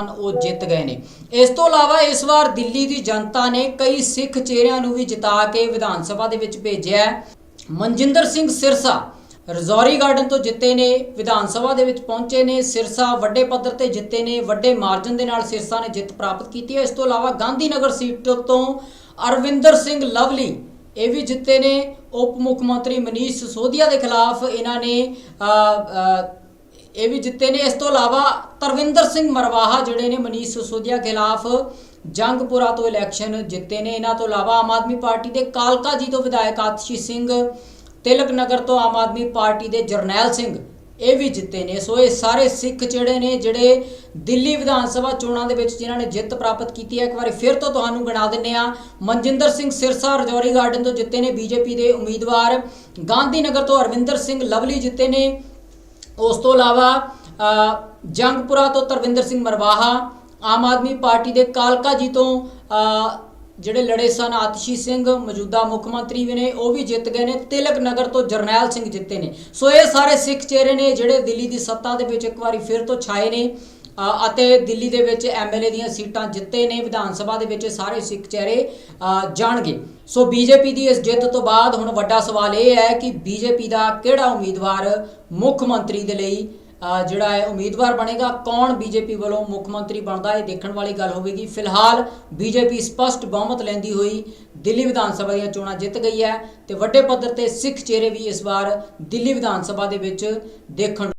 ਹਨ, ਉਹ ਜਿੱਤ ਗਏ ਨੇ। ਇਸ ਤੋਂ ਇਲਾਵਾ ਇਸ ਵਾਰ ਦਿੱਲੀ ਦੀ ਜਨਤਾ ਨੇ ਕਈ ਸਿੱਖ ਚਿਹਰਿਆਂ ਨੂੰ ਵੀ ਜਿਤਾ ਕੇ ਵਿਧਾਨ ਸਭਾ ਦੇ ਵਿੱਚ ਭੇਜਿਆ ਮਨਜਿੰਦਰ ਸਿੰਘ ਸਿਰਸਾ ਰਜ਼ੌਰੀ ਗਾਰਡਨ ਤੋਂ ਜਿੱਤੇ ਨੇ ਵਿਧਾਨ ਸਭਾ ਦੇ ਵਿੱਚ ਪਹੁੰਚੇ ਨੇ। ਸਿਰਸਾ ਵੱਡੇ ਪੱਧਰ ਤੇ ਜਿੱਤੇ ਨੇ ਵੱਡੇ ਮਾਰਜਨ ਦੇ ਨਾਲ ਸਿਰਸਾ ਨੇ ਜਿੱਤ ਪ੍ਰਾਪਤ ਕੀਤੀ ਹੈ। ਇਸ ਤੋਂ ਇਲਾਵਾ ਗਾਂਧੀ ਨਗਰ ਸੀਟ ਤੋਂ ਅਰਵਿੰਦਰ ਸਿੰਘ ਲਵਲੀ ਇਹ ਵੀ ਜਿੱਤੇ ਨੇ। ਉਪ ਮੁੱਖ ਮੰਤਰੀ ਮਨੀਸ਼ ਸਿਸੋਦੀਆ ਦੇ ਖਿਲਾਫ ਇਹਨਾਂ ਨੇ ਅ, ਅ, ਇਹ ਵੀ ਜਿੱਤੇ ਨੇ। ਇਸ ਤੋਂ ਇਲਾਵਾ ਤਰਵਿੰਦਰ ਸਿੰਘ ਮਰਵਾਹਾ ਜਿਹੜੇ ਨੇ ਮਨੀਸ਼ ਸਿਸੋਦੀਆ ਖਿਲਾਫ ਜੰਗਪੁਰਾ ਤੋਂ ਇਲੈਕਸ਼ਨ ਜਿੱਤੇ ਨੇ। ਇਹਨਾਂ ਤੋਂ ਇਲਾਵਾ ਆਮ ਆਦਮੀ ਪਾਰਟੀ ਦੇ ਕਾਲਕਾ ਜੀ ਤੋਂ ਵਿਧਾਇਕ ਆਤਸ਼ੀ ਸਿੰਘ, ਤਿਲਕ ਨਗਰ ਤੋਂ ਆਮ ਆਦਮੀ ਪਾਰਟੀ ਦੇ ਜਰਨੈਲ ਸਿੰਘ ਇਹ ਵੀ ਜਿੱਤੇ ਨੇ। ਸੋ ਇਹ ਸਾਰੇ ਸਿੱਖ ਜਿਹੜੇ ਨੇ, ਜਿਹੜੇ ਦਿੱਲੀ ਵਿਧਾਨ ਸਭਾ ਚੋਣਾਂ ਦੇ ਵਿੱਚ ਜਿਨ੍ਹਾਂ ਨੇ ਜਿੱਤ ਪ੍ਰਾਪਤ ਕੀਤੀ ਹੈ, ਇੱਕ ਵਾਰੀ ਫਿਰ ਤੋਂ ਤੁਹਾਨੂੰ ਗਿਣਾ ਦਿੰਨੇ ਆ ਮਨਜਿੰਦਰ ਸਿੰਘ ਸਿਰਸਾ ਰਜੌਰੀ ਗਾਰਡਨ ਤੋਂ ਜਿੱਤੇ ਨੇ ਬੀਜੇਪੀ ਦੇ ਉਮੀਦਵਾਰ। ਗਾਂਧੀ ਨਗਰ ਤੋਂ ਅਰਵਿੰਦਰ ਸਿੰਘ ਲਵਲੀ ਜਿੱਤੇ ਨੇ। ਉਸ ਤੋਂ ਇਲਾਵਾ ਜੰਗਪੁਰਾ ਤੋਂ ਤਰਵਿੰਦਰ ਸਿੰਘ ਮਰਵਾਹਾ, ਆਮ ਆਦਮੀ ਪਾਰਟੀ ਦੇ ਕਾਲਕਾ ਜੀ ਤੋਂ ਜਿਹੜੇ ਲੜੇ ਸਨ, ਆਤਸ਼ੀ ਸਿੰਘ, ਮੌਜੂਦਾ ਮੁੱਖ ਮੰਤਰੀ ਵੀ ਨੇ, ਉਹ ਵੀ ਜਿੱਤ ਗਏ ਨੇ, ਤਿਲਕ ਨਗਰ ਤੋਂ ਜਰਨੈਲ ਸਿੰਘ ਜਿੱਤੇ ਨੇ। ਸੋ ਇਹ ਸਾਰੇ ਸਿੱਖ ਚਿਹਰੇ ਨੇ, ਜਿਹੜੇ ਦਿੱਲੀ ਦੀ ਸੱਤਾ ਦੇ ਵਿੱਚ ਇੱਕ ਵਾਰੀ ਫਿਰ ਤੋਂ ਛਾਏ ਨੇ। ਅਤੇ ਦਿੱਲੀ ਦੇ ਵਿੱਚ ਐਮਐਲਏ ਦੀਆਂ ਸੀਟਾਂ ਜਿੱਤੇ ਨੇ, ਵਿਧਾਨ ਸਭਾ ਦੇ ਵਿੱਚ ਸਾਰੇ ਸਿੱਖ ਚਿਹਰੇ ਜਾਣਗੇ। ਸੋ ਬੀਜੇਪੀ ਦੀ ਇਸ ਜਿੱਤ ਤੋਂ ਬਾਅਦ ਹੁਣ ਵੱਡਾ ਸਵਾਲ ਇਹ ਹੈ ਕਿ ਬੀਜੇਪੀ ਦਾ ਕਿਹੜਾ ਉਮੀਦਵਾਰ ਮੁੱਖ ਮੰਤਰੀ ਦੇ ਲਈ ਜਿਹੜਾ ਹੈ ਉਮੀਦਵਾਰ ਬਣੇਗਾ? ਕੌਣ ਬੀਜੇਪੀ ਵੱਲੋਂ ਮੁੱਖ ਮੰਤਰੀ ਬਣਦਾ? ਇਹ ਦੇਖਣ ਵਾਲੀ ਗੱਲ ਹੋਵੇਗੀ। ਫਿਲਹਾਲ ਬੀਜੇਪੀ ਸਪਸ਼ਟ ਬਹੁਮਤ ਲੈਂਦੀ ਹੋਈ ਦਿੱਲੀ ਵਿਧਾਨ ਸਭਾ ਦੀਆਂ ਚੋਣਾਂ ਜਿੱਤ ਗਈ ਹੈ ਤੇ ਵੱਡੇ ਪੱਧਰ ਤੇ ਸਿੱਖ ਚਿਹਰੇ ਵੀ ਇਸ ਵਾਰ ਦਿੱਲੀ ਵਿਧਾਨ ਸਭਾ ਦੇ ਵਿੱਚ ਦੇਖਣ